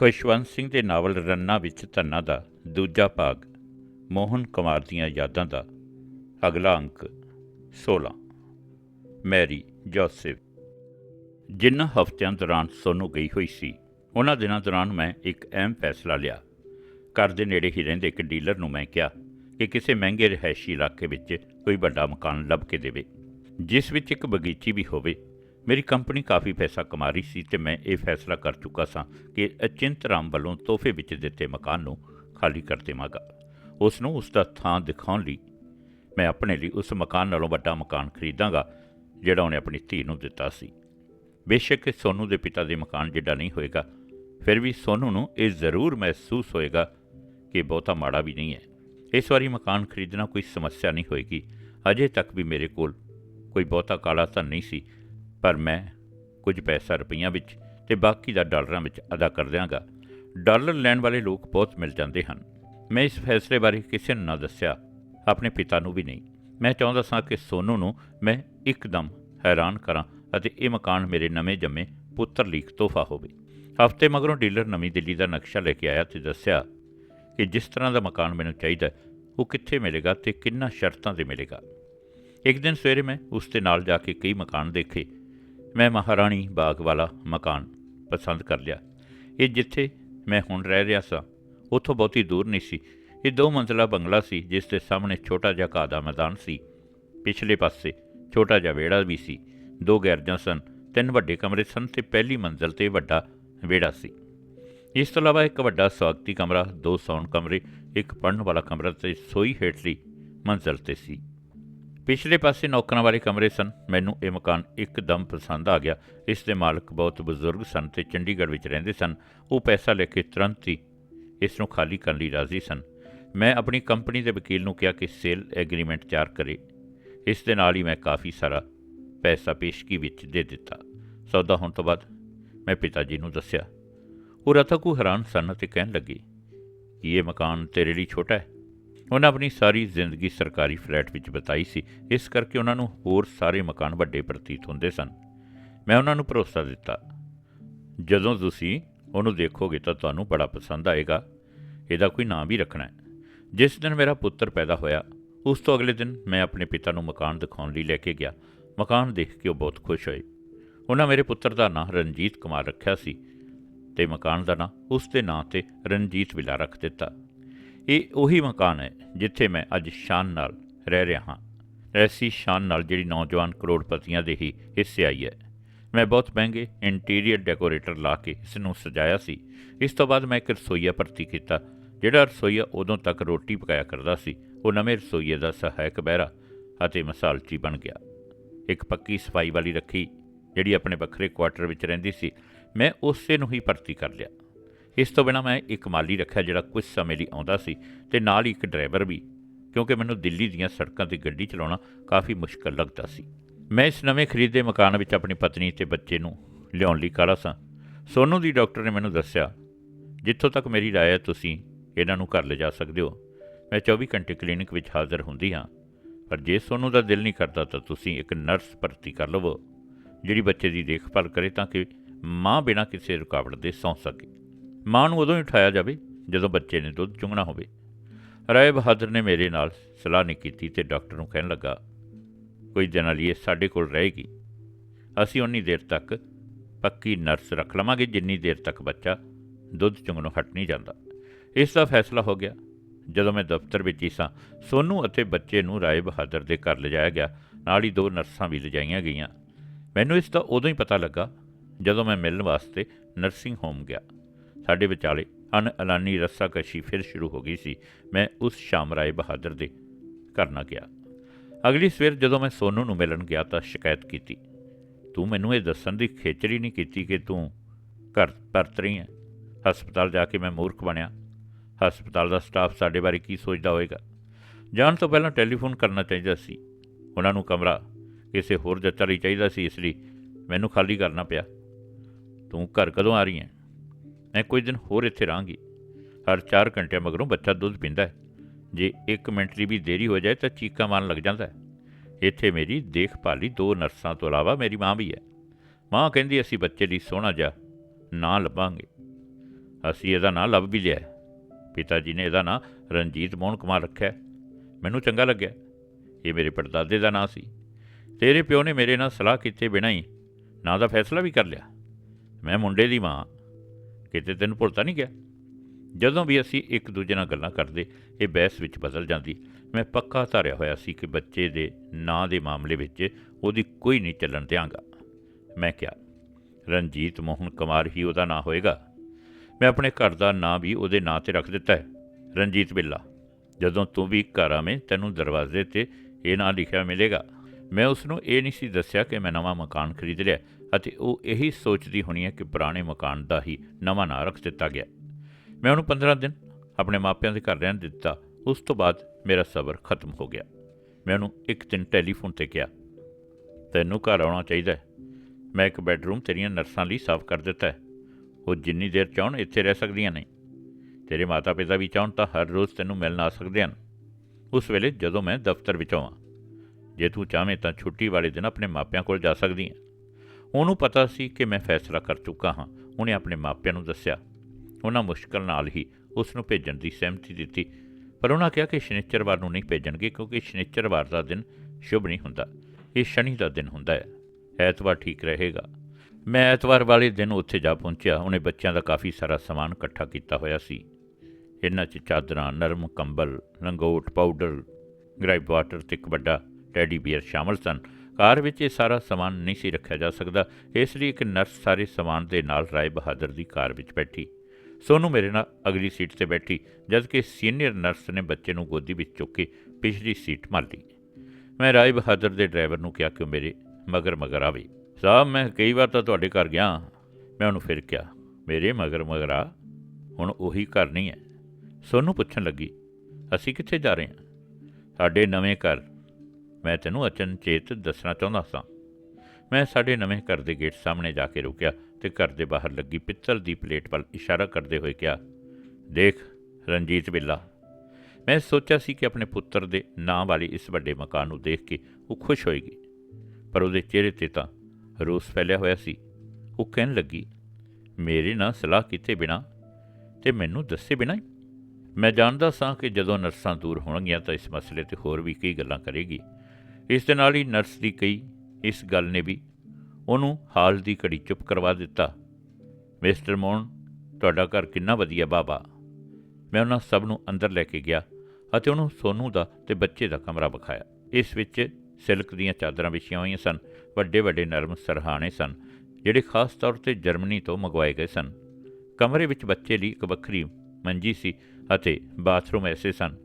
ਖੁਸ਼ਵੰਤ ਸਿੰਘ ਦੇ ਨਾਵਲ ਰੰਨਾ ਵਿੱਚ ਧੰਨਾ ਦਾ ਦੂਜਾ ਭਾਗ, ਮੋਹਨ ਕੁਮਾਰ ਦੀਆਂ ਯਾਦਾਂ ਦਾ ਅਗਲਾ ਅੰਕ 16 ਮੈਰੀ ਜੋਸਫ। ਜਿੰਨਾਂ ਹਫ਼ਤਿਆਂ ਦੌਰਾਨ ਸੋਨੂੰ ਗਈ ਹੋਈ ਸੀ, ਉਹਨਾਂ ਦਿਨਾਂ ਦੌਰਾਨ ਮੈਂ ਇੱਕ ਅਹਿਮ ਫੈਸਲਾ ਲਿਆ। ਘਰ ਦੇ ਨੇੜੇ ਹੀ ਰਹਿੰਦੇ ਇੱਕ ਡੀਲਰ ਨੂੰ ਮੈਂ ਕਿਹਾ ਕਿ ਕਿਸੇ ਮਹਿੰਗੇ ਰਿਹਾਇਸ਼ੀ ਇਲਾਕੇ ਵਿੱਚ ਕੋਈ ਵੱਡਾ ਮਕਾਨ ਲੱਭ ਕੇ ਦੇਵੇ, ਜਿਸ ਵਿੱਚ ਇੱਕ ਬਗੀਚੀ ਵੀ ਹੋਵੇ ਮੇਰੀ ਕੰਪਨੀ ਕਾਫੀ ਪੈਸਾ ਕਮਾ ਰਹੀ ਸੀ ਤੇ ਮੈਂ ਇਹ ਫੈਸਲਾ ਕਰ ਚੁੱਕਾ ਸਾਂ ਕਿ ਅਚਿੰਤ ਰਾਮ ਵੱਲੋਂ ਤੋਹਫੇ ਵਿੱਚ ਦਿੱਤੇ ਮਕਾਨ ਨੂੰ ਖਾਲੀ ਕਰ ਦੇਵਾਂਗਾ। ਉਸ ਨੂੰ ਉਸ ਦਾ ਥਾਂ ਦਿਖਾਉਣ ਲਈ ਮੈਂ ਆਪਣੇ ਲਈ ਉਸ ਮਕਾਨ ਨਾਲੋਂ ਵੱਡਾ ਮਕਾਨ ਖਰੀਦਾਂਗਾ, ਜਿਹੜਾ ਉਹਨੇ ਆਪਣੀ ਧੀ ਨੂੰ ਦਿੱਤਾ ਸੀ। ਬੇਸ਼ੱਕ ਇਹ ਸੋਨੂ ਦੇ ਪਿਤਾ ਦੇ ਮਕਾਨ ਜਿੱਡਾ ਨਹੀਂ ਹੋਏਗਾ, ਫਿਰ ਵੀ ਸੋਨੂ ਨੂੰ ਇਹ ਜ਼ਰੂਰ ਮਹਿਸੂਸ ਹੋਏਗਾ ਕਿ ਬਹੁਤਾ ਮਾੜਾ ਵੀ ਨਹੀਂ ਹੈ। ਇਸ ਵਾਰੀ ਮਕਾਨ ਖਰੀਦਣਾ ਕੋਈ ਸਮੱਸਿਆ ਨਹੀਂ ਹੋਏਗੀ। ਅਜੇ ਤੱਕ ਵੀ ਮੇਰੇ ਕੋਲ ਕੋਈ ਬਹੁਤਾ ਕਾਲਾ ਧਨ ਨਹੀਂ ਸੀ। ਪਰ ਮੈਂ ਕੁਝ ਪੈਸਾ ਰੁਪਈਆਂ ਵਿੱਚ ਤੇ ਬਾਕੀ ਦਾ ਡਾਲਰਾਂ ਵਿੱਚ ਅਦਾ ਕਰ ਦਿਆਂਗਾ। ਡਾਲਰ ਲੈਣ ਵਾਲੇ ਲੋਕ ਬਹੁਤ ਮਿਲ ਜਾਂਦੇ ਹਨ। ਮੈਂ ਇਸ ਫੈਸਲੇ ਬਾਰੇ ਕਿਸੇ ਨੂੰ ਨਾ ਦੱਸਿਆ, ਆਪਣੇ ਪਿਤਾ ਨੂੰ ਵੀ ਨਹੀਂ। ਮੈਂ ਚਾਹੁੰਦਾ ਸਾਂ ਕਿ ਸੋਨੂ ਨੂੰ ਮੈਂ ਇੱਕਦਮ ਹੈਰਾਨ ਕਰਾਂ ਅਤੇ ਇਹ ਮਕਾਨ ਮੇਰੇ ਨਵੇਂ ਜੰਮੇ ਪੁੱਤਰ ਲਈ ਇੱਕ ਤੋਹਫਾ ਹੋਵੇ। ਹਫ਼ਤੇ ਮਗਰੋਂ ਡੀਲਰ ਨਵੀਂ ਦਿੱਲੀ ਦਾ ਨਕਸ਼ਾ ਲੈ ਕੇ ਆਇਆ ਤੇ ਦੱਸਿਆ ਕਿ ਜਿਸ ਤਰ੍ਹਾਂ ਦਾ ਮਕਾਨ ਮੈਨੂੰ ਚਾਹੀਦਾ, ਉਹ ਕਿੱਥੇ ਮਿਲੇਗਾ ਤੇ ਕਿੰਨਾ ਸ਼ਰਤਾਂ ਤੇ ਮਿਲੇਗਾ। ਇੱਕ ਦਿਨ ਸਵੇਰੇ ਮੈਂ ਉਸ ਦੇ ਨਾਲ ਜਾ ਕੇ ਕਈ ਮਕਾਨ ਦੇਖੇ ਮੈਂ ਮਹਾਰਾਣੀ ਬਾਗ ਵਾਲਾ ਮਕਾਨ ਪਸੰਦ ਕਰ ਲਿਆ। ਇਹ ਜਿੱਥੇ ਮੈਂ ਹੁਣ ਰਹਿ ਰਿਹਾ ਸਾਂ, ਉੱਥੋਂ ਬਹੁਤੀ ਦੂਰ ਨਹੀਂ ਸੀ। ਇਹ ਦੋ ਮੰਜ਼ਲਾ ਬੰਗਲਾ ਸੀ, ਜਿਸ ਦੇ ਸਾਹਮਣੇ ਛੋਟਾ ਜਿਹਾ ਘਾਹ ਦਾ ਮੈਦਾਨ ਸੀ। ਪਿਛਲੇ ਪਾਸੇ ਛੋਟਾ ਜਿਹਾ ਵਿਹੜਾ ਵੀ ਸੀ। ਦੋ ਗੈਰਜਾਂ ਸਨ, ਤਿੰਨ ਵੱਡੇ ਕਮਰੇ ਸਨ ਤੇ ਪਹਿਲੀ ਮੰਜ਼ਲ ਤੇ ਵੱਡਾ ਵਿਹੜਾ ਸੀ। ਇਸ ਤੋਂ ਇਲਾਵਾ ਇੱਕ ਵੱਡਾ ਸਵਾਗਤੀ ਕਮਰਾ, ਦੋ ਸੌਣ ਕਮਰੇ, ਇੱਕ ਪੜਨ ਵਾਲਾ ਕਮਰਾ ਤੇ ਸੋਈ ਹੇਠਲੀ ਮੰਜ਼ਲ ਤੇ ਸੀ। ਪਿਛਲੇ ਪਾਸੇ ਨੌਕਰਾਂ ਵਾਲੇ ਕਮਰੇ ਸਨ। ਮੈਨੂੰ ਇਹ ਮਕਾਨ ਇੱਕਦਮ ਪਸੰਦ ਆ ਗਿਆ। ਇਸ ਦੇ ਮਾਲਕ ਬਹੁਤ ਬਜ਼ੁਰਗ ਸਨ ਤੇ ਚੰਡੀਗੜ੍ਹ ਵਿੱਚ ਰਹਿੰਦੇ ਸਨ। ਉਹ ਪੈਸਾ ਲੈ ਕੇ ਤੁਰੰਤ ਹੀ ਇਸ ਨੂੰ ਖਾਲੀ ਕਰਨ ਲਈ ਰਾਜ਼ੀ ਸਨ। ਮੈਂ ਆਪਣੀ ਕੰਪਨੀ ਦੇ ਵਕੀਲ ਨੂੰ ਕਿਹਾ ਕਿ ਸੇਲ ਐਗਰੀਮੈਂਟ ਤਿਆਰ ਕਰੇ। ਇਸ ਦੇ ਨਾਲ ਹੀ ਮੈਂ ਕਾਫੀ ਸਾਰਾ ਪੈਸਾ ਪੇਸ਼ਗੀ ਵਿੱਚ ਦੇ ਦਿੱਤਾ। ਸੌਦਾ ਹੋਣ ਤੋਂ ਬਾਅਦ ਮੈਂ ਪਿਤਾ ਜੀ ਨੂੰ ਦੱਸਿਆ। ਉਹ ਰਤਕੂ ਹੈਰਾਨ ਸਨ ਅਤੇ ਕਹਿਣ ਲੱਗੇ, ਕਿ ਇਹ ਮਕਾਨ ਤੇਰੇ ਲਈ ਛੋਟਾ ਹੈ? ਉਹਨਾਂ ਆਪਣੀ ਸਾਰੀ ਜ਼ਿੰਦਗੀ ਸਰਕਾਰੀ ਫਲੈਟ ਵਿੱਚ ਬਿਤਾਈ ਸੀ, ਇਸ ਕਰਕੇ ਉਹਨਾਂ ਨੂੰ ਹੋਰ ਸਾਰੇ ਮਕਾਨ ਵੱਡੇ ਪ੍ਰਤੀਤ ਹੁੰਦੇ ਸਨ। ਮੈਂ ਉਹਨਾਂ ਨੂੰ ਭਰੋਸਾ ਦਿੱਤਾ। ਜਦੋਂ ਤੁਸੀਂ ਉਹਨੂੰ ਦੇਖੋਗੇ ਤਾਂ ਤੁਹਾਨੂੰ ਬੜਾ ਪਸੰਦ ਆਏਗਾ। ਇਹਦਾ ਕੋਈ ਨਾਮ ਵੀ ਰੱਖਣਾ ਹੈ। ਜਿਸ ਦਿਨ ਮੇਰਾ ਪੁੱਤਰ ਪੈਦਾ ਹੋਇਆ, ਉਸ ਤੋਂ ਅਗਲੇ ਦਿਨ ਮੈਂ ਆਪਣੇ ਪਿਤਾ ਨੂੰ ਮਕਾਨ ਦਿਖਾਉਣ ਲਈ ਲੈ ਕੇ ਗਿਆ। ਮਕਾਨ ਦੇਖ ਕੇ ਉਹ ਬਹੁਤ ਖੁਸ਼ ਹੋਏ। ਉਹਨਾਂ ਮੇਰੇ ਪੁੱਤਰ ਦਾ ਨਾਂ ਰਣਜੀਤ ਕੁਮਾਰ ਰੱਖਿਆ ਸੀ ਤੇ ਮਕਾਨ ਦਾ ਨਾਂ ਉਸ ਦੇ ਨਾਂ ਤੇ ਰਣਜੀਤ ਵਿਲਾ ਰੱਖ ਦਿੱਤਾ। ਇਹ ਉਹੀ ਮਕਾਨ ਹੈ ਜਿੱਥੇ ਮੈਂ ਅੱਜ ਸ਼ਾਨ ਨਾਲ ਰਹਿ ਰਿਹਾ ਹਾਂ। ਐਸੀ ਸ਼ਾਨ ਨਾਲ ਜਿਹੜੀ ਨੌਜਵਾਨ ਕਰੋੜਪਤੀਆਂ ਦੇ ਹੀ ਹਿੱਸੇ ਆਈ ਹੈ। ਮੈਂ ਬਹੁਤ ਮਹਿੰਗੇ ਇੰਟੀਰੀਅਰ ਡੈਕੋਰੇਟਰ ਲਾ ਕੇ ਇਸ ਨੂੰ ਸਜਾਇਆ ਸੀ। ਇਸ ਤੋਂ ਬਾਅਦ ਮੈਂ ਇੱਕ ਰਸੋਈਆ ਭਰਤੀ ਕੀਤਾ, ਜਿਹੜਾ ਰਸੋਈਆ ਉਦੋਂ ਤੱਕ ਰੋਟੀ ਪਕਾਇਆ ਕਰਦਾ ਸੀ। ਉਹ ਨਵੇਂ ਰਸੋਈਏ ਦਾ ਸਹਾਇਕ ਬਹਿਰਾ ਅਤੇ ਮਸਾਲਚੀ ਬਣ ਗਿਆ। ਇੱਕ ਪੱਕੀ ਸਫ਼ਾਈ ਵਾਲੀ ਰੱਖੀ, ਜਿਹੜੀ ਆਪਣੇ ਵੱਖਰੇ ਕੁਆਟਰ ਵਿੱਚ ਰਹਿੰਦੀ ਸੀ, ਮੈਂ ਉਸੇ ਨੂੰ ਹੀ ਭਰਤੀ ਕਰ ਲਿਆ। ਇਸ ਤੋਂ ਬਿਨਾ ਮੈਂ ਇੱਕ ਮਾਲੀ ਰੱਖਿਆ ਜਿਹੜਾ ਕੁਝ ਸਮੇਂ ਲਈ ਆਉਂਦਾ ਸੀ ਤੇ ਨਾਲ ਹੀ ਇੱਕ ਡਰਾਈਵਰ ਵੀ, ਕਿਉਂਕਿ ਮੈਨੂੰ ਦਿੱਲੀ ਦੀਆਂ ਸੜਕਾਂ ਤੇ ਗੱਡੀ ਚਲਾਉਣਾ ਕਾਫੀ ਮੁਸ਼ਕਲ ਲੱਗਦਾ ਸੀ। ਮੈਂ ਇਸ ਨਵੇਂ ਖਰੀਦੇ ਮਕਾਨ ਵਿੱਚ ਆਪਣੀ ਪਤਨੀ ਤੇ ਬੱਚੇ ਨੂੰ ਲਿਆਉਣ ਲਈ ਕਾਲਾ ਸਾਂ। ਸੋਨੂ ਦੀ ਡਾਕਟਰ ਨੇ ਮੈਨੂੰ ਦੱਸਿਆ, ਜਿੱਥੋਂ ਤੱਕ ਮੇਰੀ ਰਾਏ ਹੈ, ਤੁਸੀਂ ਇਹਨਾਂ ਨੂੰ ਘਰ ਲਿਜਾ ਸਕਦੇ ਹੋ। ਮੈਂ 24 ਘੰਟੇ ਕਲੀਨਿਕ ਵਿੱਚ ਹਾਜ਼ਰ ਹੁੰਦੀ ਹਾਂ। ਪਰ ਜੇ ਸੋਨੂ ਦਾ ਦਿਲ ਨਹੀਂ ਕਰਦਾ ਤਾਂ ਤੁਸੀਂ ਇੱਕ ਨਰਸ ਭਰਤੀ ਕਰ ਲਵੋ, ਜਿਹੜੀ ਬੱਚੇ ਦੀ ਦੇਖਭਾਲ ਕਰੇ ਤਾਂ ਕਿ ਮਾਂ ਬਿਨਾਂ ਕਿਸੇ ਰੁਕਾਵਟ ਦੇ ਸੌਂ ਸਕੇ। ਮਾਂ ਨੂੰ ਉਦੋਂ ਹੀ ਉਠਾਇਆ ਜਾਵੇ ਜਦੋਂ ਬੱਚੇ ਨੇ ਦੁੱਧ ਚੁੰਘਣਾ ਹੋਵੇ। ਰਾਏ ਬਹਾਦਰ ਨੇ ਮੇਰੇ ਨਾਲ ਸਲਾਹ ਨਹੀਂ ਕੀਤੀ ਤੇ ਡਾਕਟਰ ਨੂੰ ਕਹਿਣ ਲੱਗਾ, ਕੋਈ ਦਿਨਾਂ ਲਈ ਸਾਡੇ ਕੋਲ ਰਹੇਗੀ। ਅਸੀਂ ਉਨੀ ਦੇਰ ਤੱਕ ਪੱਕੀ ਨਰਸ ਰੱਖ ਲਵਾਂਗੇ, ਜਿੰਨੀ ਦੇਰ ਤੱਕ ਬੱਚਾ ਦੁੱਧ ਚੁੰਗਣੋਂ ਹਟ ਨਹੀਂ ਜਾਂਦਾ। ਇਸ ਦਾ ਫੈਸਲਾ ਹੋ ਗਿਆ। ਜਦੋਂ ਮੈਂ ਦਫ਼ਤਰ ਵਿੱਚ ਹੀ ਸਾਂ, ਸੋਨੂ ਅਤੇ ਬੱਚੇ ਨੂੰ ਰਾਏ ਬਹਾਦਰ ਦੇ ਘਰ ਲਿਜਾਇਆ ਗਿਆ, ਨਾਲ ਹੀ ਦੋ ਨਰਸਾਂ ਵੀ ਲਿਜਾਈਆਂ ਗਈਆਂ। ਮੈਨੂੰ ਇਸ ਦਾ ਉਦੋਂ ਹੀ ਪਤਾ ਲੱਗਾ ਜਦੋਂ ਮੈਂ ਮਿਲਣ ਵਾਸਤੇ ਨਰਸਿੰਗ ਹੋਮ ਗਿਆ। ਸਾਡੇ ਵਿਚਾਲੇ ਅਨ ਐਲਾਨੀ ਰੱਸਾਕਸ਼ੀ ਫਿਰ ਸ਼ੁਰੂ ਹੋ ਗਈ ਸੀ। ਮੈਂ ਉਸ ਸ਼ਾਮ ਰਾਏ ਬਹਾਦਰ ਦੇ ਘਰ ਨਾ ਗਿਆ। ਅਗਲੀ ਸਵੇਰ ਜਦੋਂ ਮੈਂ ਸੋਨੂ ਨੂੰ ਮਿਲਣ ਗਿਆ ਤਾਂ ਸ਼ਿਕਾਇਤ ਕੀਤੀ। ਤੂੰ ਮੈਨੂੰ ਇਹ ਦੱਸਣ ਦੀ ਖੇਚਰੀ ਨਹੀਂ ਕੀਤੀ ਕਿ ਤੂੰ ਘਰ ਪਰਤ ਰਹੀ ਹੈ? ਹਸਪਤਾਲ ਜਾ ਕੇ ਮੈਂ ਮੂਰਖ ਬਣਿਆ? ਹਸਪਤਾਲ ਦਾ ਸਟਾਫ ਸਾਡੇ ਬਾਰੇ ਕੀ ਸੋਚਦਾ ਹੋਵੇਗਾ ਜਾਣ ਤੋਂ ਪਹਿਲਾਂ ਟੈਲੀਫੋਨ ਕਰਨਾ ਚਾਹੀਦਾ ਸੀ। ਉਹਨਾਂ ਨੂੰ ਕਮਰਾ ਕਿਸੇ ਹੋਰ ਜੱਚਾ ਲਈ ਚਾਹੀਦਾ ਸੀ, ਇਸ ਲਈ ਮੈਨੂੰ ਖਾਲੀ ਕਰਨਾ ਪਿਆ। ਤੂੰ ਘਰ ਕਦੋਂ ਆ ਰਹੀ ਹੈ? ਮੈਂ ਕੁਝ ਦਿਨ ਹੋਰ ਇੱਥੇ ਰਹਾਂਗੀ। ਹਰ 4 ਘੰਟਿਆਂ ਮਗਰੋਂ ਬੱਚਾ ਦੁੱਧ ਪੀਂਦਾ ਹੈ। ਜੇ 1 ਮਿੰਟ ਦੀ ਵੀ ਦੇਰੀ ਹੋ ਜਾਏ ਤਾਂ ਚੀਕਾਂ ਮਾਰਨ ਲੱਗ ਜਾਂਦਾ ਹੈ। ਇੱਥੇ ਮੇਰੀ ਦੇਖਭਾਲੀ ਦੋ ਨਰਸਾਂ ਤੋਂ ਇਲਾਵਾ ਮੇਰੀ ਮਾਂ ਵੀ ਹੈ। ਮਾਂ ਕਹਿੰਦੀ, ਅਸੀਂ ਬੱਚੇ ਲਈ ਸੋਹਣਾ ਜਿਹਾ ਨਾਂ ਲੱਭਾਂਗੇ। ਅਸੀਂ ਇਹਦਾ ਨਾਂ ਲੱਭ ਵੀ ਲਿਆ ਪਿਤਾ ਜੀ ਨੇ ਇਹਦਾ ਨਾਂ ਰਣਜੀਤ ਮੋਹਨ ਕੁਮਾਰ ਰੱਖਿਆ ਮੈਨੂੰ ਚੰਗਾ ਲੱਗਿਆ। ਇਹ ਮੇਰੇ ਪੜਦਾਦੇ ਦਾ ਨਾਂ ਸੀ। ਤੇਰੇ ਪਿਓ ਨੇ ਮੇਰੇ ਨਾਲ ਸਲਾਹ ਕੀਤੇ ਬਿਨਾਂ ਹੀ ਨਾਂ ਦਾ ਫੈਸਲਾ ਵੀ ਕਰ ਲਿਆ। ਮੈਂ ਮੁੰਡੇ ਦੀ ਮਾਂ ਕਿਤੇ ਤੈਨੂੰ ਭੁਲਤਾ ਨਹੀਂ ਗਿਆ? ਜਦੋਂ ਵੀ ਅਸੀਂ ਇੱਕ ਦੂਜੇ ਨਾਲ ਗੱਲਾਂ ਕਰਦੇ, ਇਹ ਬਹਿਸ ਵਿੱਚ ਬਦਲ ਜਾਂਦੀ। ਮੈਂ ਪੱਕਾ ਧਾਰਿਆ ਹੋਇਆ ਸੀ ਕਿ ਬੱਚੇ ਦੇ ਨਾਂ ਦੇ ਮਾਮਲੇ ਵਿੱਚ ਉਹਦੀ ਕੋਈ ਨਹੀਂ ਚੱਲਣ ਦਿਆਂਗਾ। ਮੈਂ ਕਿਹਾ, ਰਣਜੀਤ ਮੋਹਨ ਕੁਮਾਰ ਹੀ ਉਹਦਾ ਨਾਂ ਹੋਏਗਾ? ਮੈਂ ਆਪਣੇ ਘਰ ਦਾ ਨਾਂ ਵੀ ਉਹਦੇ ਨਾਂ ਤੇ ਰੱਖ ਦਿੱਤਾ ਹੈ। ਰਣਜੀਤ ਬਿੱਲਾ, ਜਦੋਂ ਤੂੰ ਵੀ ਘਰ ਆਵੇਂ, ਤੈਨੂੰ ਦਰਵਾਜ਼ੇ ਤੇ ਇਹ ਨਾਂ ਲਿਖਿਆ ਮਿਲੇਗਾ। ਮੈਂ ਉਸ ਨੂੰ ਇਹ ਨਹੀਂ ਸੀ ਦੱਸਿਆ ਕਿ ਮੈਂ ਨਵਾਂ ਮਕਾਨ ਖਰੀਦ ਲਿਆ। ਅਤੇ ਉਹ ਇਹੀ ਸੋਚਦੀ ਹੋਣੀ ਹੈ ਕਿ ਪੁਰਾਣੇ ਮਕਾਨ ਦਾ ਹੀ ਨਵਾਂ ਨਾਂ ਰੱਖ ਦਿੱਤਾ ਗਿਆ। ਮੈਂ ਉਹਨੂੰ 15 ਦਿਨ ਆਪਣੇ ਮਾਪਿਆਂ ਦੇ ਘਰ ਰਹਿਣ ਦਿੱਤਾ। ਉਸ ਤੋਂ ਬਾਅਦ ਮੇਰਾ ਸਬਰ ਖਤਮ ਹੋ ਗਿਆ। ਮੈਂ ਉਹਨੂੰ ਇੱਕ ਦਿਨ ਟੈਲੀਫੋਨ ਤੇ ਕਿਹਾ, ਤੈਨੂੰ ਘਰ ਆਉਣਾ ਚਾਹੀਦਾ ਹੈ। ਮੈਂ ਇੱਕ ਬੈੱਡਰੂਮ ਤੇਰੀਆਂ ਨਰਸਾਂ ਲਈ ਸਾਫ਼ ਕਰ ਦਿੱਤਾ ਹੈ। ਉਹ ਜਿੰਨੀ ਦੇਰ ਚਾਹਣ, ਇੱਥੇ ਰਹਿ ਸਕਦੀਆਂ ਨੇ। ਤੇਰੇ ਮਾਤਾ ਪਿਤਾ ਵੀ ਚਾਹਣ ਤਾਂ ਹਰ ਰੋਜ਼ ਤੈਨੂੰ ਮਿਲਣ ਆ ਸਕਦੇ ਹਨ। ਉਸ ਵੇਲੇ ਜਦੋਂ ਮੈਂ ਦਫ਼ਤਰ ਵਿੱਚ ਆਵਾਂ, ਜੇ ਤੂੰ ਚਾਹਵੇਂ ਤਾਂ ਛੁੱਟੀ ਵਾਲੇ ਦਿਨ ਆਪਣੇ ਮਾਪਿਆਂ ਕੋਲ ਜਾ ਸਕਦੀ ਹੈ। ਉਹਨੂੰ ਪਤਾ ਸੀ ਕਿ ਮੈਂ ਫੈਸਲਾ ਕਰ ਚੁੱਕਾ ਹਾਂ। ਉਹਨੇ ਆਪਣੇ ਮਾਪਿਆਂ ਨੂੰ ਦੱਸਿਆ। ਉਹਨਾਂ ਮੁਸ਼ਕਲ ਨਾਲ ਹੀ ਉਸ ਨੂੰ ਭੇਜਣ ਦੀ ਸਹਿਮਤੀ ਦਿੱਤੀ। ਪਰ ਉਹਨਾਂ ਕਿਹਾ ਕਿ ਸ਼ਨੀਚਰਵਾਰ ਨੂੰ ਨਹੀਂ ਭੇਜਣਗੇ ਕਿਉਂਕਿ ਸ਼ਨੀਚਰਵਾਰ ਦਾ ਦਿਨ ਸ਼ੁਭ ਨਹੀਂ ਹੁੰਦਾ। ਇਹ ਸ਼ਨੀ ਦਾ ਦਿਨ ਹੁੰਦਾ ਹੈ। ਐਤਵਾਰ ਠੀਕ ਰਹੇਗਾ। ਮੈਂ ਐਤਵਾਰ ਵਾਲੇ ਦਿਨ ਉੱਥੇ ਜਾ ਪਹੁੰਚਿਆ। ਉਹਨੇ ਬੱਚਿਆਂ ਦਾ ਕਾਫੀ ਸਾਰਾ ਸਮਾਨ ਇਕੱਠਾ ਕੀਤਾ ਹੋਇਆ ਸੀ। ਇਹਨਾਂ 'ਚ ਚਾਦਰਾਂ, ਨਰਮ ਕੰਬਲ, ਲੰਗੋਟ, ਪਾਊਡਰ ਗ੍ਰਾਈਪ ਵਾਟਰ ਤੇ ਇੱਕ ਵੱਡਾ ਟੈਡੀ ਬੀਅਰ ਸ਼ਾਮਲ ਸਨ। ਕਾਰ ਵਿੱਚ ਇਹ ਸਾਰਾ ਸਮਾਨ ਨਹੀਂ ਸੀ ਰੱਖਿਆ ਜਾ ਸਕਦਾ, ਇਸ ਲਈ ਇੱਕ ਨਰਸ ਸਾਰੇ ਸਮਾਨ ਦੇ ਨਾਲ ਰਾਏ ਬਹਾਦਰ ਦੀ ਕਾਰ ਵਿੱਚ ਬੈਠੀ। ਸੋਨੂ ਮੇਰੇ ਨਾਲ ਅਗਲੀ ਸੀਟ ਤੇ ਬੈਠੀ, ਜਦਕਿ ਸੀਨੀਅਰ ਨਰਸ ਨੇ ਬੱਚੇ ਨੂੰ ਗੋਦੀ ਵਿੱਚ ਚੁੱਕ ਕੇ ਪਿਛਲੀ ਸੀਟ ਮਾਰ ਲਈ। ਮੈਂ ਰਾਏ ਬਹਾਦਰ ਦੇ ਡਰਾਈਵਰ ਨੂੰ ਕਿਹਾ ਕਿ ਉਹ ਮੇਰੇ ਮਗਰ ਮਗਰ ਆਵੇ? ਸਾਹਿਬ ਮੈਂ ਕਈ ਵਾਰ ਤਾਂ ਤੁਹਾਡੇ ਘਰ ਗਿਆ ਮੈਂ ਉਹਨੂੰ ਫਿਰ ਕਿਹਾ, ਮੇਰੇ ਮਗਰ ਮਗਰ ਆ, ਹੁਣ ਉਹੀ ਘਰ ਨਹੀਂ ਹੈ। ਸੋਨੂੰ ਪੁੱਛਣ ਲੱਗੀ, ਅਸੀਂ ਕਿੱਥੇ ਜਾ ਰਹੇ ਹਾਂ? ਸਾਡੇ ਨਵੇਂ ਘਰ ਮੈਂ ਤੈਨੂੰ ਅਚਨਚੇਤ ਦੱਸਣਾ ਚਾਹੁੰਦਾ ਸਾਂ। ਮੈਂ ਸਾਡੇ ਨਵੇਂ ਘਰ ਦੇ ਗੇਟ ਸਾਹਮਣੇ ਜਾ ਕੇ ਰੁਕਿਆ ਤੇ ਘਰ ਦੇ ਬਾਹਰ ਲੱਗੀ ਪਿੱਤਲ ਦੀ ਪਲੇਟ ਵੱਲ ਇਸ਼ਾਰਾ ਕਰਦੇ ਹੋਏ ਕਿਹਾ, ਦੇਖ, ਰਣਜੀਤ ਬਿੱਲਾ, ਮੈਂ ਸੋਚਿਆ ਸੀ ਕਿ ਆਪਣੇ ਪੁੱਤਰ ਦੇ ਨਾਂ ਵਾਲੇ ਇਸ ਵੱਡੇ ਮਕਾਨ ਨੂੰ ਦੇਖ ਕੇ ਉਹ ਖੁਸ਼ ਹੋਏਗੀ, ਪਰ ਉਹਦੇ ਚਿਹਰੇ ਤੇ ਤਾਂ ਰੋਸ ਫੈਲਿਆ ਹੋਇਆ ਸੀ। ਉਹ ਕਹਿਣ ਲੱਗੀ, ਮੇਰੇ ਨਾਲ ਸਲਾਹ ਕੀਤੇ ਬਿਨਾ ਤੇ ਮੈਨੂੰ ਦੱਸੇ ਬਿਨਾ ਹੀ? ਮੈਂ ਜਾਣਦਾ ਸਾਂ ਕਿ ਜਦੋਂ ਨਰਸਾਂ ਦੂਰ ਹੋਣਗੀਆਂ ਤਾਂ ਇਸ ਮਸਲੇ ਤੇ ਹੋਰ ਵੀ ਕਈ ਗੱਲਾਂ ਕਰੇਗੀ। ਇਸ ਦੇ ਨਾਲ ਹੀ ਨਰਸ ਦੀ ਕਈ ਇਸ ਗੱਲ ਨੇ ਵੀ ਉਹਨੂੰ ਹਾਲ ਦੀ ਘੜੀ ਚੁੱਪ ਕਰਵਾ ਦਿੱਤਾ। ਮਿਸਟਰ ਮੋਹਨ, ਤੁਹਾਡਾ ਘਰ ਕਿੰਨਾ ਵਧੀਆ ਬਾਬਾ। ਮੈਂ ਉਹਨਾਂ ਸਭ ਨੂੰ ਅੰਦਰ ਲੈ ਕੇ ਗਿਆ ਅਤੇ ਉਹਨੂੰ ਸੋਨੂ ਦਾ ਤੇ ਬੱਚੇ ਦਾ ਕਮਰਾ ਵਿਖਾਇਆ। ਇਸ ਵਿੱਚ ਸਿਲਕ ਦੀਆਂ ਚਾਦਰਾਂ ਵਿਛੀਆਂ ਹੋਈਆਂ ਸਨ ਵੱਡੇ ਵੱਡੇ ਨਰਮ ਸਰਹਾਣੇ ਸਨ, ਜਿਹੜੇ ਖਾਸ ਤੌਰ ਤੇ ਜਰਮਨੀ ਤੋਂ ਮੰਗਵਾਏ ਗਏ ਸਨ। ਕਮਰੇ ਵਿੱਚ ਬੱਚੇ ਲਈ ਇੱਕ ਵੱਖਰੀ ਮੰਜੀ ਸੀ ਅਤੇ ਬਾਥਰੂਮ ਐਸੇ ਸਨ,